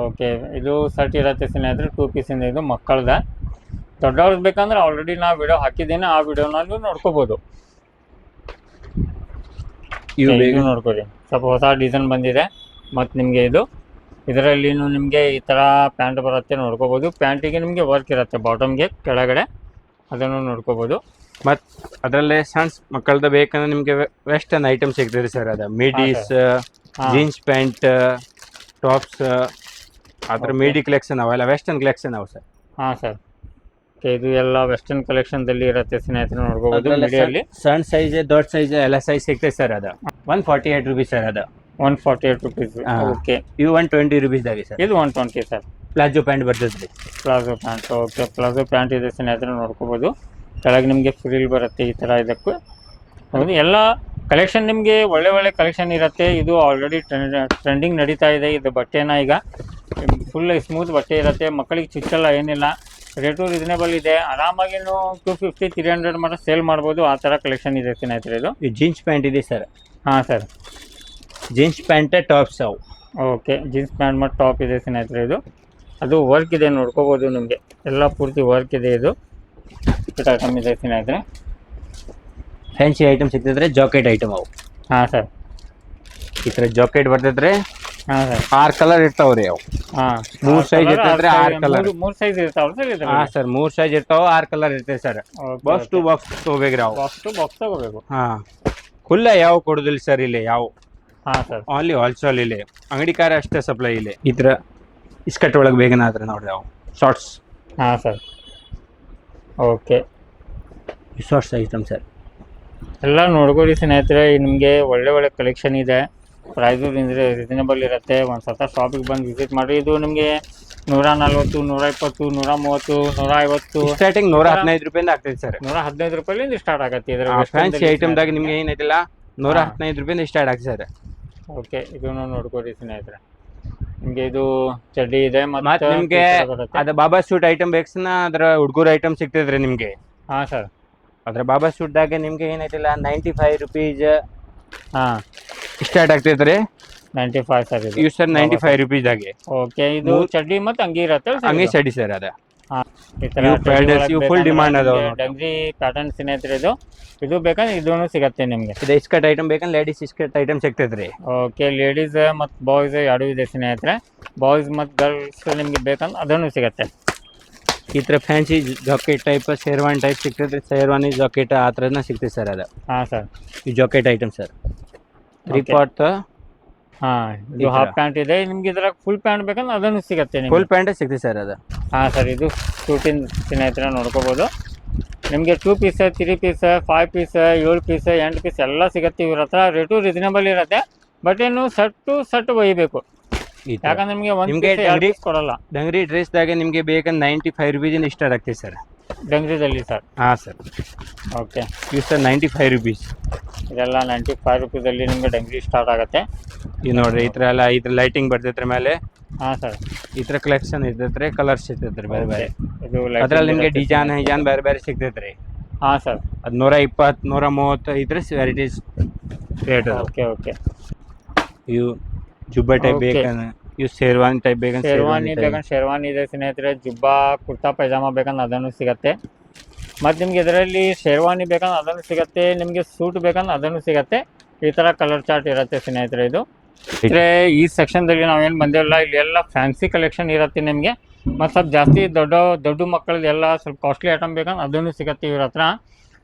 Speaker 2: ಓಕೆ ಇದು ಸರ್ಟ್ ಇರತ್ತೆ ಸ್ನೇಹಿತರೆ ಟೂ ಪೀಸಿಂದ ಇದು ಮಕ್ಕಳದ. ದೊಡ್ಡವ್ರದ್ದು ಬೇಕಂದ್ರೆ ಆಲ್ರೆಡಿ ನಾ ವಿಡಿಯೋ ಹಾಕಿದ್ದೀನಿ ಆ ವಿಡಿಯೋನ ನೀವು ನೋಡ್ಕೋಬೋದು.
Speaker 1: ಇವು
Speaker 2: ಇದು
Speaker 1: ಬೇಗ
Speaker 2: ನೋಡ್ಕೊಳ್ಳಿ ಸ್ವಲ್ಪ ಹೊಸ ಡಿಸೈನ್ ಬಂದಿದೆ. ಮತ್ತು ನಿಮಗೆ ಇದು ಇದರಲ್ಲಿನು ನಿಮಗೆ ಈ ಥರ ಪ್ಯಾಂಟ್ ಬರುತ್ತೆ ನೋಡ್ಕೋಬೋದು. ಪ್ಯಾಂಟಿಗೆ ನಿಮಗೆ ವರ್ಕ್ ಇರುತ್ತೆ ಬಾಟಮ್ಗೆ ಕೆಳಗಡೆ ಅದನ್ನು ನೋಡ್ಕೋಬೋದು.
Speaker 1: ಮತ್ತು ಅದರಲ್ಲೇ ಸಣ್ಣ ಮಕ್ಕಳದ್ದು ಬೇಕಂದ್ರೆ ನಿಮಗೆ ವೆಸ್ಟರ್ನ್ ಐಟಮ್ ಸಿಗ್ತದೆ ಸರ್ ಅದು. ಮಿಡೀಸ್ ಜೀನ್ಸ್ ಪ್ಯಾಂಟ್ ಟಾಪ್ಸ್ ಆ ಥರ. ಮಿಡಿ ಕಲೆಕ್ಷನ್ ಅವೆಲ್ಲ ವೆಸ್ಟರ್ನ್ ಕಲೆಕ್ಷನ್ ಅವು ಸರ್.
Speaker 2: ಹಾಂ ಸರ್. ಓಕೆ ಇದು ಎಲ್ಲ ವೆಸ್ಟರ್ನ್ ಕಲೆಕ್ಷನ್ ದಲ್ಲಿ ಇರುತ್ತೆ ಸ್ನೇಹಿತರೆ ನೋಡ್ಬೋದು ಮಿಡಿಯಲ್ಲಿ
Speaker 1: ಸಣ್ಣ ಸೈಜ್ ದೊಡ್ಡ ಸೈಜ್ ಎಲ್ಲ ಸೈಜ್ ಸಿಗ್ತೈತೆ ಸರ್ ಅದು. One forty eight rupees sir ಅದು.
Speaker 2: One forty eight rupees okay
Speaker 1: ಇವು ಒನ್ ಟ್ವೆಂಟಿ ರುಪೀಸ್ ಆಗಿ ಸರ್
Speaker 2: ಇದು one twenty sir
Speaker 1: palazzo pant ಬರ್ತದೆ.
Speaker 2: Palazzo pant okay palazzo pant ಇದೆ ಸ್ನೇಹಿತರೆ ನೋಡ್ಕೋಬಹುದು ಕೆಳಗೆ ನಿಮಗೆ ಫ್ರೀಲ್ ಬರುತ್ತೆ ಈ ತರ ಇದಕ್ಕೂ. ಹೌದು ಎಲ್ಲ ಕಲೆಕ್ಷನ್ ನಿಮಗೆ ಒಳ್ಳೆ ಒಳ್ಳೆ ಕಲೆಕ್ಷನ್ ಇರುತ್ತೆ. ಇದು ಆಲ್ರೆಡಿ ಟ್ರೆಂಡಿಂಗ್ ನಡೀತಾ ಇದೆ. ಇದು ಬಟ್ಟೆನ ಈಗ ಫುಲ್ ಸ್ಮೂತ್ ಬಟ್ಟೆ ಇರುತ್ತೆ. ಮಕ್ಕಳಿಗೆ ಚುಚ್ಚಲ್ಲ ಏನಿಲ್ಲ. ರೇಟು ರೀಸನೇಬಲ್ ಇದೆ. ಆರಾಮಾಗಿ two two fifty three hundred ಮಾತ್ರ ಸೇಲ್ ಮಾಡ್ಬೋದು. ಆ ಥರ ಕಲೆಕ್ಷನ್ ಇದೆ ಸ್ನೇಹಿತರೆ ಇದು.
Speaker 1: ಈ ಜೀನ್ಸ್ ಪ್ಯಾಂಟ್ ಇದೆ ಸರ್.
Speaker 2: ಹಾಂ ಸರ್.
Speaker 1: ಜೀನ್ಸ್ ಪ್ಯಾಂಟೇ ಟಾಪ್ಸ್ ಅವು
Speaker 2: ಓಕೆ. ಜೀನ್ಸ್ ಪ್ಯಾಂಟ್ ಮತ್ತು ಟಾಪ್ ಇದೆ ಸ್ನೇಹಿತರೆ ಇದು. ಅದು ವರ್ಕ್ ಇದೆ ನೋಡ್ಕೋಬೋದು ನಿಮಗೆ. ಎಲ್ಲ ಪೂರ್ತಿ ವರ್ಕ್ ಇದೆ ಇದು. ಫಿಟ್ ಐಟಮ್ ಇದೆ ಸ್ನೇಹಿತರೆ.
Speaker 1: ಫ್ಯಾನ್ಸಿ ಐಟಮ್ ಸಿಗ್ತಿದ್ರೆ ಜಾಕೆಟ್ ಐಟಮ್ ಅವು.
Speaker 2: ಹಾಂ ಸರ್.
Speaker 1: ಈ ಥರ ಜಾಕೆಟ್ ಬರ್ತೈತ್ರಿ
Speaker 2: ಹಾಂ ಸರ್
Speaker 1: ಆರು ಕಲರ್ ಇರ್ತಾವ್ರಿ ಅವು.
Speaker 2: ಹಾಂ.
Speaker 1: ಮೂರ್ ಸೈಜ್ ಇರ್ತೈತ್ರಿ, ಆರ್ ಕಲರ್
Speaker 2: ಮೂರು ಸೈಜ್ ಇರ್ತಾವ ಸರ್ ಇದ್ರ
Speaker 1: ಹಾಂ ಸರ್ ಮೂರು ಸೈಜ್ ಇರ್ತಾವ ಆರ್ ಕಲರ್ ಇರ್ತೈತೆ ಸರ್ ಬಾಕ್ಸ್ ಟು ಬಾಕ್ಸ್ ತಗೋಬೇಕ್ರಿ ಅವು.
Speaker 2: ಬಾಕ್ಸ್ ಟು ಬಾಕ್ಸ್ ತಗೋಬೇಕು.
Speaker 1: ಹಾಂ. ಖುಲ್ಲ ಯಾವ ಕೊಡುದಿಲ್ಲ ಸರ್ ಇಲ್ಲಿ ಯಾವ?
Speaker 2: ಹಾಂ ಸರ್
Speaker 1: ಓನ್ಲಿ ಹೋಲ್ಸೇಲ್ ಇಲ್ಲಿ. ಅಂಗಡಿ ಕಾರ ಅಷ್ಟೇ ಸಪ್ಲೈ ಇಲ್ಲಿ. ಈ ತರ ಇಸ್ಕಟ್ ಒಳಗೆ ಬೇಗನಾದ್ರೆ ನೋಡ್ರಿ ಅವು. ಶಾರ್ಟ್ಸ್
Speaker 2: ಹಾ sir okay
Speaker 1: shorts item sir
Speaker 2: ಎಲ್ಲ ನೋಡ್ಕೊಳ್ಳಿ ಸ್ನೇಹಿತರೆ ನಿಮಗೆ ಒಳ್ಳೆ ಒಳ್ಳೆ ಕಲೆಕ್ಷನ್ ಇದೆ. ಪ್ರೈಸು ರೀಸನೇಬಲ್ ಇರುತ್ತೆ. ಒಂದು ಸತ ಶಾಪಿಗೆ ಬಂದು ವಿಸಿಟ್ ಮಾಡಿ ಇದು ನಿಮಗೆ ನೂರ ನಲ್ವತ್ತು ನೂರ ಇಪ್ಪತ್ತು ನೂರ ಮೂವತ್ತು ನೂರ ಐವತ್ತು.
Speaker 1: ಸ್ಟಾರ್ಟಿಂಗ್ ನೂರ ಹದಿನೈದು ರೂಪಾಯಿಂದ ಆಗ್ತೈತೆ ಸರ್.
Speaker 2: ನೂರ ಹದಿನೈದು ರೂಪಾಯಿಂದ ಸ್ಟಾರ್ಟ್ ಆಗತ್ತೆ ಇದ್ರ
Speaker 1: ಫ್ಯಾನ್ಸಿ ಐಟಮ್ದಾಗ ನಿಮ್ಗೆ ಏನೈತಿಲ್ಲ ನೂರ. ಹದಿನೈದು ರೂಪಾಯಿಂದ ಸ್ಟಾರ್ಟ್ ಆಗ್ತದೆ ಸರ್.
Speaker 2: ಓಕೆ ಇದನ್ನು ನೋಡ್ಕೊಡಿ ಸ್ನೇಹಿತರೆ. ನಿಮಗೆ ಇದು ಚಡ್ಡಿ ಇದೆ
Speaker 1: ಮತ್ತೆ
Speaker 2: ಮತ್ತು
Speaker 1: ನಿಮ್ಗೆ ಅದ ಬಾಬಾ ಸೂಟ್ ಐಟಮ್ ಬೇಕ್ಸನ ಅದ್ರ ಹುಡುಗರ ಐಟಮ್ ಸಿಗ್ತದ್ರಿ ನಿಮ್ಗೆ.
Speaker 2: ಹಾ ಸರ್.
Speaker 1: ಅದ್ರ ಬಾಬಾ ಸೂಟ್ದಾಗ ನಿಮ್ಗೆ ಏನೈತಿಲ್ಲ ನೈಂಟಿ ಫೈವ್ ರುಪೀಸ್
Speaker 2: ಹಾಂ.
Speaker 1: ಸ್ಟಾರ್ಟ್ ಆಗ್ತೈತ್ರಿ
Speaker 2: ನೈಂಟಿ ಫೈವ್ ಸರ್ ಇದು.
Speaker 1: ಇವು ಸರ್ ನೈಂಟಿ ಫೈವ್ ರುಪೀಸ್ದಾಗೆ
Speaker 2: ಓಕೆ ಇದು ಚಡ್ಡಿ ಮತ್ತು ಅಂಗಿ ಇರುತ್ತೆ ಅಂಗಿ
Speaker 1: ಚಡ್ಡಿ ಸರ್ ಅದ.
Speaker 2: ಈ
Speaker 1: ಡಿಮಾಂಡ್ ಅದಾವ
Speaker 2: ಡಂಗ್ರಿ ಪ್ಯಾಟರ್ನ್ ಸ್ನೇಹಿತರೆ ಇದು. ಇದು ಬೇಕಂದ್ರೆ ಇದೂ ಸಿಗತ್ತೆ ನಿಮಗೆ.
Speaker 1: ಇದು ಇಸ್ಕಟ್ ಐಟಮ್ ಬೇಕಂದ್ರೆ ಲೇಡೀಸ್ ಇಸ್ಕಟ್ ಐಟಮ್ ಸಿಗ್ತೈತ್ರಿ.
Speaker 2: ಓಕೆ ಲೇಡೀಸ್ ಮತ್ತು ಬಾಯ್ಸ್ ಎರಡೂ ಇದೆ ಸ್ನೇಹಿತರೆ. ಬಾಯ್ಸ್ ಮತ್ತು ಗರ್ಲ್ಸ್ ನಿಮಗೆ ಬೇಕಂದ್ರೆ ಅದನ್ನು ಸಿಗತ್ತೆ.
Speaker 1: ಈ ಥರ fancy jacket type sherwani type ಸಿಗ್ತೈತೆ ಶೇರ್ವಾನಿ ಜಾಕೆಟ್ ಆ ಥರನ ಸಿಗ್ತೈತೆ ಸರ್ ಅದು.
Speaker 2: ಹಾಂ ಸರ್
Speaker 1: ಈ jacket item sir three part
Speaker 2: ಹಾಂ ಇದು ಹಾಫ್ ಪ್ಯಾಂಟ್ ಇದೆ. ನಿಮ್ಗೆ ಇದ್ರಾಗ ಫುಲ್ ಪ್ಯಾಂಟ್ ಬೇಕಂದ್ರೆ ಅದನ್ನು ಸಿಗತ್ತೆ ನಿಮ್ಗೆ.
Speaker 1: ಫುಲ್ ಪ್ಯಾಂಟ್ ಸಿಗ್ತದೆ ಸರ್ ಅದು.
Speaker 2: ಹಾಂ ಸರ್ ಇದು ಶೂಟಿಂಗ್ ಸ್ನೇಹಿತರೆ ನೋಡ್ಕೋಬೋದು. ನಿಮಗೆ two piece three piece five piece ಏಳು ಪೀಸ್ ಎಂಟು ಪೀಸ್ ಎಲ್ಲ ಸಿಗತ್ತೆ. ಇವ್ರ ಹತ್ರ ರೇಟು ರೀಸನೇಬಲ್ ಇರತ್ತೆ. ಬಟ್ ಏನು ಸಟ್ಟು ಸಟ್ಟು ಒಯ್ಯಬೇಕು
Speaker 1: ಈ ಥರ
Speaker 2: ಯಾಕಂದ್ರೆ ನಿಮಗೆ ಒಂದು
Speaker 1: ನಿಮ್ಗೆ ಅಂಗಡಿ-
Speaker 2: ಪೀಸ್ ಕೊಡಲ್ಲ.
Speaker 1: ಡಂಗ್ರಿ ಡ್ರೆಸ್ದಾಗೆ ನಿಮಗೆ ಬೇಕಂದ್ರೆ ನೈಂಟಿ ಫೈವ್ ರುಪೀಸಿಂದ ಸ್ಟಾರ್ಟ್ ಆಗ್ತೀವಿ ಸರ್
Speaker 2: ಡಂಗ್ರಿದಲ್ಲಿ ಸರ್
Speaker 1: ಹಾಂ ಸರ್
Speaker 2: ಓಕೆ
Speaker 1: ಇವು ಸರ್ ನೈಂಟಿ ಫೈವ್ ರುಪೀಸ್
Speaker 2: ಇದೆಲ್ಲ ನೈಂಟಿ ಫೈವ್ ರುಪೀಸಲ್ಲಿ ನಿಮಗೆ ಡಂಗ್ರಿ ಸ್ಟಾರ್ಟ್ ಆಗುತ್ತೆ.
Speaker 1: ಇದು ನೋಡ್ರಿ ಈ ಥರ ಎಲ್ಲ ಈ ಥರ ಲೈಟಿಂಗ್ ಬರ್ತೈತ್ರಿ ಮೇಲೆ?
Speaker 2: ಹಾಂ ಸರ್
Speaker 1: ಈ ಥರ ಕಲೆಕ್ಷನ್ ಇರ್ತೈತ್ರಿ ಕಲರ್ಸ್ ಸಿಗ್ತೈತ್ರಿ ಬೇರೆ ಬೇರೆ.
Speaker 2: ಇದು
Speaker 1: ಅದ್ರಲ್ಲಿ ನಿಮಗೆ ಡಿಜಾನ್ ಹಿಜಾನ್ ಬೇರೆ ಬೇರೆ ಸಿಗ್ತೈತ್ರಿ.
Speaker 2: ಹಾಂ ಸರ್
Speaker 1: ಅದು ನೂರ ಇಪ್ಪತ್ತು ನೂರ ಮೂವತ್ತು ಇದ್ರೆ ವೆರೈಟೀಸ್ ರೇಟ್
Speaker 2: ಓಕೆ ಓಕೆ
Speaker 1: ಇವು ಜುಬ್ಬ ಟೈಪ್. ಬೇಕಂದ್ರೆ ಇವು ಶೇರ್ವಾನಿ ಟೈಪ್ ಬೇಕಂದ್ರೆ
Speaker 2: ಶೇರ್ವಾನಿ. ಬೇಕಂದ್ರೆ ಶೇರ್ವಾನಿ ಇದೆ ಸ್ನೇಹಿತರೆ ಜುಬ್ಬಾ ಕುರ್ತಾ ಪೈಜಾಮ ಬೇಕಂದ್ರೆ ಅದನ್ನು ಸಿಗತ್ತೆ. ಮತ್ತು ನಿಮಗೆ ಇದರಲ್ಲಿ ಶೇರ್ವಾನಿ ಬೇಕಂದ್ರೆ ಅದನ್ನು ಸಿಗತ್ತೆ, ನಿಮಗೆ ಸೂಟ್ ಬೇಕಂದ್ರೆ ಅದನ್ನು ಸಿಗತ್ತೆ. ಈ ಥರ ಕಲರ್ ಚಾರ್ಟ್ ಇರುತ್ತೆ ಸ್ನೇಹಿತರೆ ಇದು. ಅಂದರೆ ಈ ಸೆಕ್ಷನ್ದಲ್ಲಿ ನಾವೇನು ಬಂದಿರಲ್ಲ ಇಲ್ಲಿ ಎಲ್ಲ ಫ್ಯಾನ್ಸಿ ಕಲೆಕ್ಷನ್ ಇರುತ್ತೆ ನಿಮಗೆ. ಮತ್ತು ಸ್ವಲ್ಪ ಜಾಸ್ತಿ ದೊಡ್ಡ ದೊಡ್ಡ ಮಕ್ಕಳದ್ದು ಎಲ್ಲ ಸ್ವಲ್ಪ ಕಾಸ್ಟ್ಲಿ ಐಟಮ್ ಬೇಕಂದ್ರೆ ಅದನ್ನು ಸಿಗತ್ತೆ ಇವ್ರ ಹತ್ರ.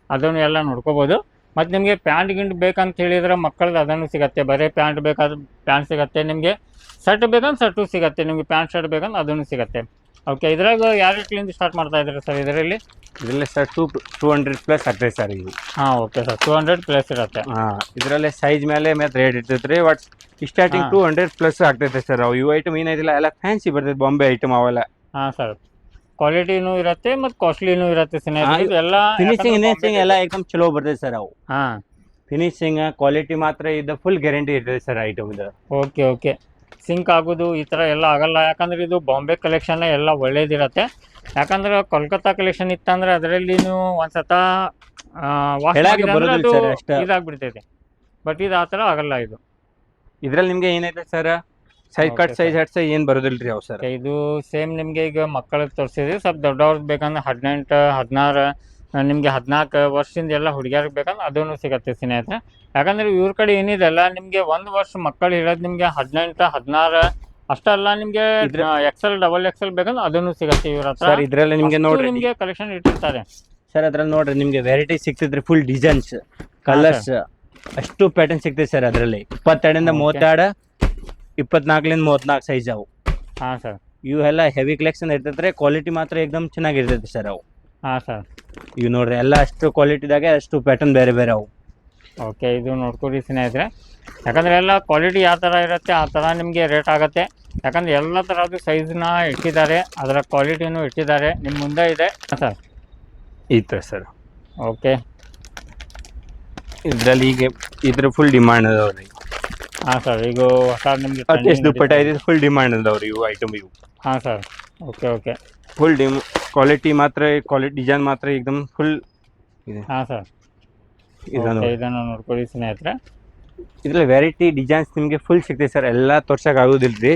Speaker 2: ಅದನ್ನು ಎಲ್ಲ ನೋಡ್ಕೋಬೋದು. ಮತ್ತು ನಿಮಗೆ ಪ್ಯಾಂಟ್ ಗಿಂಟ್ ಬೇಕಂತ ಹೇಳಿದ್ರೆ ಮಕ್ಕಳದ್ದು ಅದನ್ನು ಸಿಗತ್ತೆ. ಬರೀ ಪ್ಯಾಂಟ್ ಬೇಕಾದ್ರೆ ಪ್ಯಾಂಟ್ ಸಿಗತ್ತೆ ನಿಮಗೆ. ಶರ್ಟ್ ಬೇಕಂದ್ರೆ ಶರ್ಟು ಸಿಗತ್ತೆ. ನಿಮಗೆ ಪ್ಯಾಂಟ್ ಶರ್ಟ್ ಬೇಕಂದ್ರೆ ಅದನ್ನು ಸಿಗತ್ತೆ. ಓಕೆ ಇದ್ರಾಗ ಯಾವ ರೇಟ್ಲಿಂದ ಸ್ಟಾರ್ಟ್ ಮಾಡ್ತಾ ಇದ್ದಾರೆ ಸರ್ ಇದರಲ್ಲಿ?
Speaker 1: ಇದರಲ್ಲಿ sir two two hundred plus ಆಗ್ತೈತೆ ಸರ್ ಇದು.
Speaker 2: ಹಾಂ okay sir two hundred plus ಇರುತ್ತೆ.
Speaker 1: ಹಾಂ ಇದರಲ್ಲೇ ಸೈಜ್ ಮೇಲೆ ಮತ್ತೆ ರೇಟ್ ಇರ್ತೈತೆ ರೀ but starting. Two hundred plus ಆಗ್ತೈತೆ ಸರ್ ಅವು ಇವು ಐಟಮ್ ಏನೈತಿಲ್ಲ ಎಲ್ಲ ಫ್ಯಾನ್ಸಿ ಬರ್ತೈತೆ ಬಾಂಬೆ ಐಟಮ್ ಅವೆಲ್ಲ.
Speaker 2: ಹಾಂ ಸರ್ ಕ್ವಾಲಿಟಿನೂ ಇರುತ್ತೆ ಮತ್ತು ಕಾಸ್ಟ್ಲಿನೂ ಇರುತ್ತೆ ಎಲ್ಲ
Speaker 1: ಫಿನಿಶಿಂಗ್ ಫಿನಿಶಿಂಗ್ ಎಲ್ಲ ಏಕದಮ್ ಚಲೋ ಬರ್ತೈತೆ ಸರ್ ಅವು.
Speaker 2: ಹಾಂ.
Speaker 1: ಫಿನಿಶಿಂಗ್ ಕ್ವಾಲಿಟಿ ಮಾತ್ರ ಇದು ಫುಲ್ ಗ್ಯಾರಂಟಿ ಇರ್ತದೆ ಸರ್ ಐಟಮ್ ಇದು.
Speaker 2: ಓಕೆ ಓಕೆ ಸಿಂಕ್ ಆಗೋದು ಈ ಥರ ಎಲ್ಲ ಆಗಲ್ಲ. ಯಾಕಂದರೆ ಇದು ಬಾಂಬೆ ಕಲೆಕ್ಷನ್ ಎಲ್ಲ ಒಳ್ಳೇದಿರತ್ತೆ. ಯಾಕಂದ್ರೆ ಕೋಲ್ಕತ್ತಾ ಕಲೆಕ್ಷನ್ ಇತ್ತಂದ್ರೆ ಅದರಲ್ಲಿ ನೀವು ಒಂದ್ಸತ ಇದಾಗ್ಬಿಡ್ತೈತೆ. ಬಟ್ ಇದು ಆ ಥರ ಆಗಲ್ಲ ಇದು.
Speaker 1: ಇದ್ರಲ್ಲಿ ನಿಮಗೆ ಏನೈತೆ ಸರ್? Size cut size. ಹಟ್ ಸೈಜ್ ಏನು ಬರೋದಿಲ್ಲ ರೀ ಅವು ಸರ್?
Speaker 2: ಇದು ಸೇಮ್ ನಿಮಗೆ ಈಗ ಮಕ್ಕಳಿಗೆ ತೋರಿಸಿದ್ರಿ ಸ್ವಲ್ಪ ದೊಡ್ಡವ್ರದ್ದು ಬೇಕಂದ್ರೆ ಹದಿನೆಂಟು ಹದಿನಾರು ನಿಮಗೆ ಹದಿನಾಲ್ಕು ವರ್ಷದಿಂದ ಎಲ್ಲ ಹುಡುಗಿಯರಿಗೆ ಬೇಕಂದ್ರೆ ಅದೂ ಸಿಗತ್ತೆ ಸ್ನೇಹಿತರೆ. ಯಾಕಂದರೆ ಇವ್ರ ಕಡೆ ಏನಿದೆ ಅಲ್ಲ ನಿಮಗೆ ಒಂದು ವರ್ಷ ಮಕ್ಕಳು ಇರೋದು ನಿಮಗೆ ಹದಿನೆಂಟು ಹದಿನಾರು ಅಷ್ಟಲ್ಲ ನಿಮಗೆ ಎಕ್ಸೆಲ್ ಡಬಲ್ ಎಕ್ಸೆಲ್ ಬೇಕಂದ್ರೆ ಅದೂ ಸಿಗತ್ತೆ ಇವ್ರ ಹತ್ರ.
Speaker 1: ಇದರಲ್ಲಿ ನಿಮಗೆ
Speaker 2: ನೋಡಿ ನಿಮಗೆ
Speaker 1: ನೋಡ್ರಿ
Speaker 2: ನಿಮ್ಗೆ ಕಲೆಕ್ಷನ್ ಇಟ್ಟಿರ್ತಾರೆ.
Speaker 1: ಸರ್ ಅದ್ರಲ್ಲಿ ನೋಡ್ರಿ ನಿಮಗೆ ವೆರೈಟಿ ಸಿಗ್ತೈತ್ರಿ ಫುಲ್ ಡಿಸೈನ್ಸ್ ಕಲರ್ಸ್ ಅಷ್ಟು ಪ್ಯಾಟರ್ನ್ ಸಿಗ್ತೈತೆ ಸರ್ ಅದರಲ್ಲಿ. ಇಪ್ಪತ್ತೆರಡರಿಂದ. ಮೂವತ್ತೆರಡು ಇಪ್ಪತ್ನಾಲ್ಕರಿಂದ ಮೂವತ್ನಾಲ್ಕು ಸೈಜ್ ಅವು.
Speaker 2: ಹಾಂ ಸರ್.
Speaker 1: ಇವೆಲ್ಲ ಎಲ್ಲ ಹೆವಿ ಕಲೆಕ್ಷನ್ ಇರ್ತೈತೆ ಕ್ವಾಲಿಟಿ ಮಾತ್ರ ಏಕದಮ್ ಚೆನ್ನಾಗಿರ್ತೈತೆ ಸರ್ ಅವು.
Speaker 2: ಹಾಂ ಸರ್
Speaker 1: ಇವು ನೋಡ್ರಿ ಎಲ್ಲ ಅಷ್ಟು ಕ್ವಾಲಿಟಿದಾಗೆ ಅಷ್ಟು ಪ್ಯಾಟರ್ನ್ ಬೇರೆ ಬೇರೆ ಅವು.
Speaker 2: ಓಕೆ ಇದು ನೋಡ್ಕೊಡಿ ಸ್ನೇಹಿತರೆ. ಯಾಕಂದರೆ ಎಲ್ಲ ಕ್ವಾಲಿಟಿ ಯಾವ ಥರ ಇರುತ್ತೆ ಆ ಥರ ನಿಮಗೆ ರೇಟ್ ಆಗುತ್ತೆ. ಯಾಕಂದರೆ ಎಲ್ಲ ಥರದ್ದು ಸೈಜ್ನ ಇಟ್ಟಿದ್ದಾರೆ ಅದರ ಕ್ವಾಲಿಟಿನೂ ಇಟ್ಟಿದ್ದಾರೆ. ನಿಮ್ಮ ಮುಂದೆ ಇದೆ. ಸರ್
Speaker 1: ಈ ಥರ ಸರ್
Speaker 2: ಓಕೆ
Speaker 1: ಇದ್ರಲ್ಲಿ ಈಗ ಇದ್ರ ಫುಲ್ ಡಿಮ್ಯಾಂಡ್ ಅದಾವ್ರಿ.
Speaker 2: ಹಾಂ ಸರ್ ಈಗ ಹೊಸ ನಿಮಗೆ
Speaker 1: ಅಟ್ಲೀಸ್ಟ್ ದುಪ್ಪಟ್ಟ ಇದೆ. ಫುಲ್ ಡಿಮ್ಯಾಂಡ್ ಅದಾವ್ರಿ ಇವು ಐಟಮ್ ಇವು.
Speaker 2: ಹಾಂ ಸರ್ ಓಕೆ ಓಕೆ
Speaker 1: ಫುಲ್ ಡಿಮ್ ಕ್ವಾಲಿಟಿ ಮಾತ್ರ ಕ್ವಾಲಿಟಿ ಡಿಸೈನ್ ಮಾತ್ರ एकदम ಫುಲ್ ಇದೆ.
Speaker 2: ಹಾಂ ಸರ್
Speaker 1: ಇದನ್ನು
Speaker 2: ನೋಡ್ಕೊಳ್ಳಿ ಸ್ನೇಹಿತರೆ.
Speaker 1: ಇದರಲ್ಲಿ ವೆರೈಟಿ ಡಿಸೈನ್ಸ್ ನಿಮಗೆ ಫುಲ್ ಸಿಗ್ತೈತೆ ಸರ್ ಎಲ್ಲ ತೋರ್ಸಕ್ಕೆ ಆಗೋದಿಲ್ಲ ರೀ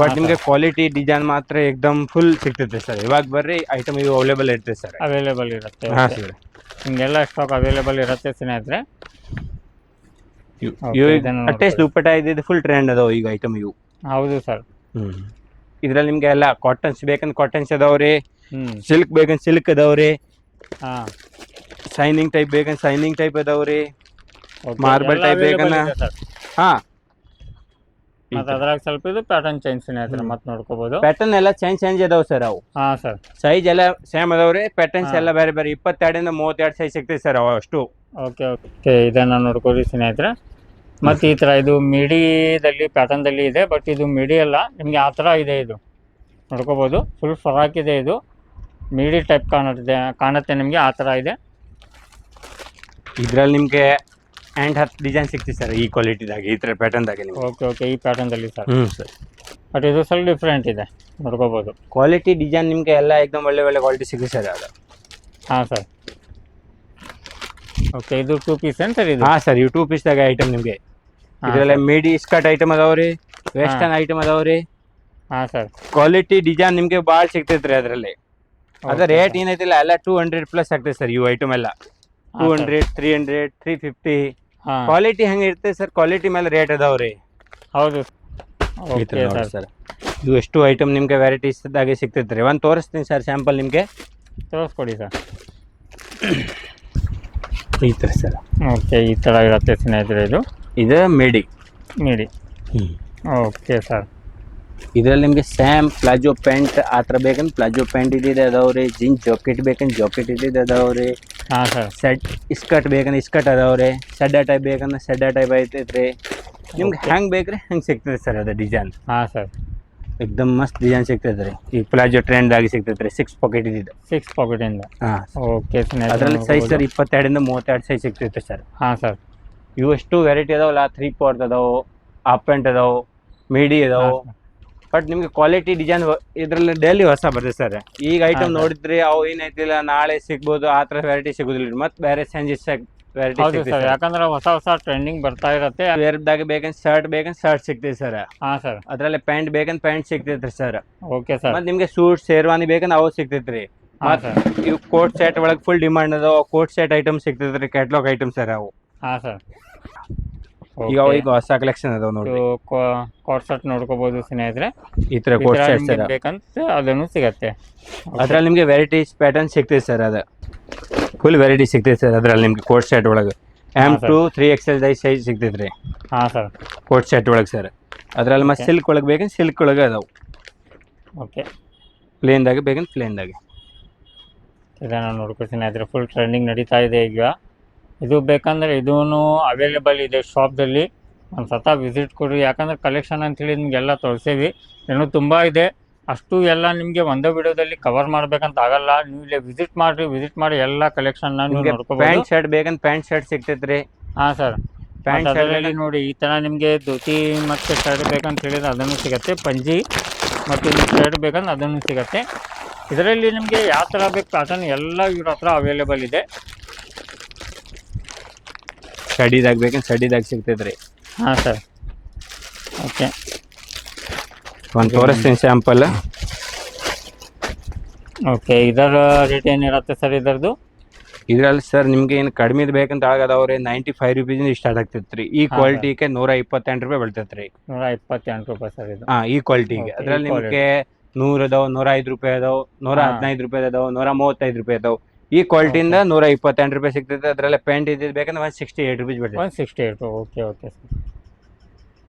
Speaker 1: ಬಟ್ ನಿಮಗೆ ಕ್ವಾಲಿಟಿ ಡಿಸೈನ್ ಮಾತ್ರ ಏಕದಮ್ ಫುಲ್ ಸಿಗ್ತೈತೆ ಸರ್ ಇವಾಗ ಬರ್ರಿ ಐಟಮ್ ಇವು ಅವೈಲೇಬಲ್ ಇರ್ತೈತೆ ಸರ್
Speaker 2: ಅವೈಲೇಬಲ್ ಇರುತ್ತೆ
Speaker 1: ಹಾಂ ಸರ್
Speaker 2: ನಿಮ್ಗೆಲ್ಲ ಸ್ಟಾಕ್ ಅವೈಲೇಬಲ್ ಇರುತ್ತೆ ಸ್ನೇಹಿತರೆ.
Speaker 1: ಅಟ್ಯಾಚ್. ದುಪ್ಪಟ್ಟ ಇದ್ದಿದ್ದು ಫುಲ್ ಟ್ರೆಂಡ್ ಅದಾವ ಈಗ ಐಟಮ್ ಇವು.
Speaker 2: ಹೌದು ಸರ್
Speaker 1: ಹ್ಮ್. ಇದ್ರಲ್ಲಿ ನಿಮ್ಗೆ ಎಲ್ಲ ಕಾಟನ್ಸ್ ಬೇಕಂದ್ರೆ ಕಾಟನ್ಸ್ ಅದಾವೆ
Speaker 2: ಹ್ಮ್
Speaker 1: ಸಿಲ್ಕ್ ಬೇಗನ್ ಸಿಲ್ಕ್ ಅದಾವ್ರಿ.
Speaker 2: ಹಾ.
Speaker 1: ಶೈನಿಂಗ್ ಟೈಪ್ ಬೇಗನ್ ಶೈನಿಂಗ್ ಟೈಪ್ ಅದಾವ್ರಿ. ಮಾರ್ಬಲ್
Speaker 2: ಟೈಪ್
Speaker 1: ಬೇಕನ್ನ? ಹಾ.
Speaker 2: ಮತ್ತೆ ಅದ್ರಾಗ ಸ್ವಲ್ಪ ಇದು ಪ್ಯಾಟರ್ನ್ ಚೇಂಜ್ ಸ್ನೇಹಿತರೆ ಮತ್ತೆ ನೋಡ್ಕೋಬಹುದು
Speaker 1: ಪ್ಯಾಟರ್ನ್ ಎಲ್ಲ ಚೇಂಜ್ ಚೇಂಜ್ ಅದಾವ ಸರ್ ಅವು.
Speaker 2: ಹಾ ಸರ್.
Speaker 1: ಸೈಜ್ ಎಲ್ಲ ಸೇಮ್ ಅದಾವ್ರಿ ಪ್ಯಾಟರ್ನ್ಸ್. ಎಲ್ಲ ಬೇರೆ ಬೇರೆ. ಇಪ್ಪತ್ತೆರಡರಿಂದ ಮೂವತ್ತೆರಡು ಸೈಜ್ ಸಿಗ್ತೈತೆ ಸರ್ ಅವು ಅಷ್ಟು.
Speaker 2: ಓಕೆ ಓಕೆ ಇದನ್ನ ನೋಡ್ಕೊಳ್ಳಿ ಸ್ನೇಹಿತರೆ. ಮತ್ತೆ ಈ ತರ ಇದು ಮಿಡಿದಲ್ಲಿ ಪ್ಯಾಟರ್ನ್ದಲ್ಲಿ ಇದೆ ಬಟ್ ಇದು ಮಿಡಿ ಅಲ್ಲ. ನಿಮ್ಗೆ ಆ ತರ ಇದೆ ಇದು. ನೋಡ್ಕೋಬಹುದು ಫುಲ್ ಫ್ರಾಕ್ ಇದೆ ಇದು. ಮಿಡಿ ಟೈಪ್ ಕಾಣುತ್ತೆ ಕಾಣುತ್ತೆ ನಿಮಗೆ ಆ ತರ ಇದೆ.
Speaker 1: ಇದರಲ್ಲಿ ನಿಮಗೆ ಆ್ಯಂಡ್ ಹತ್ತು ಡಿಸೈನ್ ಸಿಗ್ತೀವಿ ಸರ್ ಈ ಕ್ವಾಲಿಟಿದಾಗ ಈ ಥರ ಪ್ಯಾಟರ್ನ್ದಾಗ ನಿಮಗೆ.
Speaker 2: ಓಕೆ ಓಕೆ ಈ ಪ್ಯಾಟರ್ನ್ ದಲ್ಲಿ ಸರ್.
Speaker 1: ಹ್ಞೂ ಸರ್.
Speaker 2: ಬಟ್ ಇದು ಸ್ವಲ್ಪ ಡಿಫ್ರೆಂಟ್ ಇದೆ ನೋಡ್ಕೋಬೋದು.
Speaker 1: ಕ್ವಾಲಿಟಿ ಡಿಸೈನ್ ನಿಮಗೆ ಎಲ್ಲ ಏಕದಮ್ ಒಳ್ಳೆ ಒಳ್ಳೆ ಕ್ವಾಲಿಟಿ ಸಿಗುತ್ತೆ ಸರ್ ಅದು.
Speaker 2: ಹಾಂ ಸರ್. ಓಕೆ ಇದು ಟೂ ಪೀಸ್ ಏನು ಸರ್ ಇದು?
Speaker 1: ಹಾಂ ಸರ್ ಇವು ಟೂ ಪೀಸ್ದಾಗ ಐಟಮ್ ನಿಮಗೆ. ಇದರಲ್ಲಿ. ಮಿಡಿ ಸ್ಕರ್ಟ್ ಐಟಮ್ ಅದಾವ್ರಿ ವೆಸ್ಟರ್ನ್ ಐಟಮ್ ಅದಾವ್ರಿ
Speaker 2: ಹಾಂ. ಸರ್.
Speaker 1: ಕ್ವಾಲಿಟಿ ಡಿಸೈನ್ ನಿಮಗೆ ಭಾಳ ಸಿಗ್ತೈತ್ರಿ ಅದರಲ್ಲಿ. ಅದ ರೇಟ್ ಏನೈತಿಲ್ಲ ಎಲ್ಲ ಟೂ ಹಂಡ್ರೆಡ್ ಪ್ಲಸ್ ಆಗ್ತದೆ ಸರ್ ಇವು ಐಟಮ್ ಎಲ್ಲ. Two hundred three hundred three fifty quality ಹೆಂಗೆ ಇರ್ತದೆ ಸರ್ ಕ್ವಾಲಿಟಿ ಮೇಲೆ ರೇಟ್ ಅದಾವ್ರಿ
Speaker 2: ಹೌದು. ಸರ್
Speaker 1: ಇದು ಇವು ಎಷ್ಟು ಐಟಮ್ ನಿಮ್ಗೆ ವೆರೈಟೀಸ್ದಾಗೆ ಸಿಗ್ತೈತೆ ರೀ? ಒಂದು ತೋರಿಸ್ತೀನಿ ಸರ್ ಸ್ಯಾಂಪಲ್ ನಿಮಗೆ.
Speaker 2: ತೋರಿಸ್ಕೊಡಿ ಸರ್
Speaker 1: ಈ ಥರ ಸರ್
Speaker 2: ಓಕೆ ಈ ಥರ ಇರುತ್ತೆ ಸ್ನೇಹಿತರೆ ಇದು.
Speaker 1: ಇದು ಮೇಡಿ
Speaker 2: ಮೇಡಿ ಓಕೆ ಸರ್
Speaker 1: ಇದರಲ್ಲಿ ನಿಮಗೆ ಸ್ಯಾಮ್ ಪ್ಲಾಜೋ ಪ್ಯಾಂಟ್ ಆ ಥರ ಬೇಕಂದ್ರೆ ಪ್ಲಾಜೋ ಪ್ಯಾಂಟ್ ಇದ್ದಿದ್ದು ಅದಾವ್ರಿ ಜೀನ್ ಜಾಕೆಟ್ ಬೇಕಂದ್ರೆ ಜಾಕೆಟ್ ಇದ್ದಿದ್ದು ಅದಾವ್ರಿ.
Speaker 2: ಹಾಂ ಸರ್.
Speaker 1: ಸೆಟ್ ಇಸ್ಕಟ್ ಬೇಕಂದ್ರೆ ಇಸ್ಕಟ್ ಅದಾವ್ರಿ. ಸೆಡ್ಡ ಟೈಪ್ ಬೇಕಂದ್ರೆ ಸೆಡ್ಡ ಟೈಪ್ ಐತೈತ್ರಿ. ನಿಮ್ಗೆ ಹೆಂಗೆ ಬೇಕ್ರಿ? ಹಂಗೆ ಸಿಗ್ತದೆ ಸರ್ ಅದು ಡಿಸೈನ್?
Speaker 2: ಹಾಂ ಸರ್.
Speaker 1: ಎಕ್ದಮ್ ಮಸ್ತ್ ಡಿಸೈನ್ ಸಿಗ್ತೈತೆ ರೀ ಈ ಪ್ಲಾಜೋ ಟ್ರೆಂಡಾಗಿ ಸಿಗ್ತೈತೆ ರೀ ಸಿಕ್ಸ್ ಪಾಕೆಟ್ ಇದ್ದಿದ್ದು.
Speaker 2: ಸಿಕ್ಸ್ ಪಾಕೆಟಿಂದ
Speaker 1: ಹಾಂ
Speaker 2: ಓಕೆ
Speaker 1: ಅದರಲ್ಲಿ ಸೈಜ್ ಸರ್ ಇಪ್ಪತ್ತೆರಡರಿಂದ ಮೂವತ್ತೆರಡು ಸೈಜ್ ಸಿಗ್ತೈತೆ ಸರ್.
Speaker 2: ಹಾಂ ಸರ್.
Speaker 1: ಇವು ಎಷ್ಟು ವೆರೈಟಿ ಅದಾವಲ್ಲ ತ್ರೀ ಪಾರ್ಟ್ ಅದಾವು ಹಾಫ್ ಪ್ಯಾಂಟ್ ಅದಾವು. ಮೀಡಿ ಅದಾವು ಬಟ್ ನಿಮ್ಗೆ ಕ್ವಾಲಿಟಿ ಡಿಸೈನ್ ಇದ್ರಲ್ಲಿ ಡೈಲಿ ಹೊಸ ಬರ್ತದೆ ಸರ್ ಈಗ ಐಟಮ್. ನೋಡಿದ್ರಿ ಅವು ಏನೈತಿಲ್ಲ ನಾಳೆ ಸಿಗ್ಬೋದು ಆ ತರ ವೆರೈಟಿ ಸಿಗುದಿಲ್ಲ ಮತ್ತೆ ಬೇರೆ ಚೇಂಜಸ್ ವೆರೈಟಿ
Speaker 2: ಸರ್ ಯಾಕಂದ್ರೆ ಹೊಸ ಹೊಸ ಟ್ರೆಂಡಿಂಗ್ ಬರ್ತಾ ಇರತ್ತೆ.
Speaker 1: ವೇರ್ದಾಗ ಬೇಕಂತ ಶರ್ಟ್ ಬೇಕಂತ ಶರ್ಟ್ ಸಿಗ್ತೈತೆ ಸರ್
Speaker 2: ಹಾಂ ಸರ್
Speaker 1: ಅದ್ರಲ್ಲಿ ಪ್ಯಾಂಟ್ ಬೇಕಂತ ಪ್ಯಾಂಟ್ ಸಿಗ್ತೈತ್ರಿ ಸರ್
Speaker 2: ಓಕೆ ಸರ್
Speaker 1: ಮತ್ತೆ ನಿಮ್ಗೆ ಸೂಟ್ ಶೇರ್ವಾನಿ ಬೇಕಂತ ಅವು ಸಿಗ್ತೈತ್ರಿ. ಇವು ಕೋಟ್ ಸೆಟ್ ಒಳಗೆ ಫುಲ್ ಡಿಮಾಂಡ್ ಅದಾವ ಕೋಟ್ ಸೆಟ್ ಐಟಮ್ ಸಿಗ್ತೈತ್ರಿ ಕ್ಯಾಟ್ಲಾಗ್ ಐಟಮ್ ಸರ್ ಅವು.
Speaker 2: ಹಾಂ ಸರ್
Speaker 1: ಈಗ ಈಗ ಹೊಸ ಕಲೆಕ್ಷನ್ ಅದಾವ ನೋಡಿ
Speaker 2: ಕೋಟ್ ಶರ್ಟ್ ನೋಡ್ಕೋಬಹುದು ಸ್ನೇಹಿತರೆ.
Speaker 1: ಈ ತರ
Speaker 2: ಕೋರ್ಟ್
Speaker 1: ಕೋಟ್ ಸೆಟ್ ಸರ್
Speaker 2: ಬೇಕಂತ ಅದನ್ನು ಸಿಗತ್ತೆ.
Speaker 1: ಅದ್ರಲ್ಲಿ ನಿಮಗೆ ವೆರೈಟೀಸ್ ಪ್ಯಾಟರ್ನ್ ಸಿಗ್ತೈತೆ ಸರ್ ಅದು. ಫುಲ್ ವೆರೈಟಿ ಸಿಗ್ತೈತೆ ಸರ್ ಅದ್ರಲ್ಲಿ ನಿಮಗೆ ಕೋಟ್ ಶರ್ಟ್ ಒಳಗೆ.
Speaker 2: M sir.
Speaker 1: Two three XL size ಸಿಗ್ತೈತೆ ರೀ.
Speaker 2: ಹಾಂ ಸರ್
Speaker 1: ಕೋಟ್ ಶರ್ಟ್ ಒಳಗೆ ಸರ್ ಅದ್ರಲ್ಲಿ ಮತ್ತೆ. ಸಿಲ್ಕ್ ಒಳಗೆ ಬೇಕಂದ್ರೆ ಸಿಲ್ಕ್ ಒಳಗೆ ಅದಾವೆ.
Speaker 2: ಓಕೆ
Speaker 1: ಪ್ಲೇನ್ದಾಗ ಬೇಕಂದ್ರೆ ಪ್ಲೇನ್ದಾಗೆ
Speaker 2: ಇದನ್ನು ನೋಡ್ಕೊಳ್ತೀನಿ ಸ್ನೇಹಿತರೆ. ಫುಲ್ ಟ್ರೆಂಡಿಂಗ್ ನಡೀತಾ ಇದೆ ಈಗ. ಇದು ಬೇಕಂದ್ರೆ ಇದೂ ಅವೈಲೇಬಲ್ ಇದೆ ಶಾಪ್ದಲ್ಲಿ ಒಂದು ಸತ ವಿಸಿಟ್ ಕೊಡಿ. ಯಾಕಂದ್ರೆ ಕಲೆಕ್ಷನ್ ಅಂಥೇಳಿ ನಿಮಗೆಲ್ಲ ತೋರಿಸೀವಿ ಇನ್ನೂ ತುಂಬ ಇದೆ. ಅಷ್ಟು ಎಲ್ಲ ನಿಮಗೆ ಒಂದೇ ವಿಡಿಯೋದಲ್ಲಿ ಕವರ್ ಮಾಡ್ಬೇಕಂತ ಆಗಲ್ಲ. ನೀವು ಇಲ್ಲಿ ವಿಸಿಟ್ ಮಾಡಿರಿ ವಿಸಿಟ್ ಮಾಡಿ ಎಲ್ಲ ಕಲೆಕ್ಷನ್
Speaker 1: ಪ್ಯಾಂಟ್ ಶರ್ಟ್ ಬೇಕಂತ ಪ್ಯಾಂಟ್ ಶರ್ಟ್ ಸಿಗ್ತೈತ್ರಿ.
Speaker 2: ಹಾಂ ಸರ್
Speaker 1: ಪ್ಯಾಂಟ್
Speaker 2: ಶರ್ಟಲ್ಲಿ
Speaker 1: ಶರ್ಟ್
Speaker 2: ನೋಡಿ ಈ ಥರ ನಿಮಗೆ ಧೋತಿ ಮತ್ತು ಶರ್ಟ್ ಬೇಕಂತ ಹೇಳಿದ್ರೆ ಅದನ್ನು ಸಿಗುತ್ತೆ. ಪಂಜಿ ಮತ್ತು ಶರ್ಟ್ ಬೇಕಂದ್ರೆ ಅದನ್ನು ಸಿಗುತ್ತೆ. ಇದರಲ್ಲಿ ನಿಮಗೆ ಯಾವ ಥರ ಬೇಕು ಪ್ಯಾಟರ್ನ್ ಎಲ್ಲ ಇವ್ರ ಹತ್ರ ಅವೈಲೇಬಲ್ ಇದೆ.
Speaker 1: ಸ್ಟಡಿದಾಗ ಬೇಕಂದ್ರೆ ಸ್ಟಡಿದಾಗ ಸಿಗ್ತೈತೆ ರೀ
Speaker 2: ಹಾಂ ಸರ್. ಓಕೆ.
Speaker 1: ಒಂದು ತೋರಿಸ್ತೀನಿ ಸ್ಯಾಂಪಲ್
Speaker 2: ಓಕೆ ಇದರ ರೇಟ್ ಏನಿರುತ್ತೆ ಸರ್ ಇದರದ್ದು?
Speaker 1: ಇದರಲ್ಲಿ ಸರ್ ನಿಮಗೆ ಏನು ಕಡಿಮೆ ಬೇಕಂತ ಆಗದವ್ರೆ ನೈಂಟಿ ಫೈವ್ ರುಪೀಸ್ ಸ್ಟಾರ್ಟ್ ಆಗ್ತೈತೆ ರೀ ಈ ಕ್ವಾಲಿಟಿಗೆ ನೂರ ಇಪ್ಪತ್ತೆಂಟು ರೂಪಾಯಿ ಬೀಳ್ತೈತೆ ರೀ
Speaker 2: ನೂರ ಇಪ್ಪತ್ತೆಂಟು ರೂಪಾಯಿ ಸರ್ ಇದು.
Speaker 1: ಹಾಂ ಈ ಕ್ವಾಲಿಟಿಗೆ ಅದರಲ್ಲಿ. ನಿಮಗೆ ನೂರ ಅದಾವೆ ನೂರ ಐದು ರೂಪಾಯಿ ಅದಾವೆ ನೂರ. ಹದಿನೈದು ರೂಪಾಯಿ ಅದಾವೆ ನೂರ ಮೂವತ್ತೈದು ರೂಪಾಯಿ ಅದಾವ. ಈ ಕ್ವಾಲಿಟಿಯಿಂದ ನೂರ ಇಪ್ಪತ್ತೆಂಟು ರೂಪಾಯಿ ಸಿಗ್ತೈತೆ ಅದರಲ್ಲಿ ಪ್ಯಾಂಟ್ ಇದ್ದಿದ್ದು ಬೇಕಂದ್ರೆ ಒನ್ ಸಿಕ್ಸ್ಟಿ ಏಟ್ ರುಪೀಸ್ ಬರ್ತೈತೆ
Speaker 2: one sixty eight okay okay sir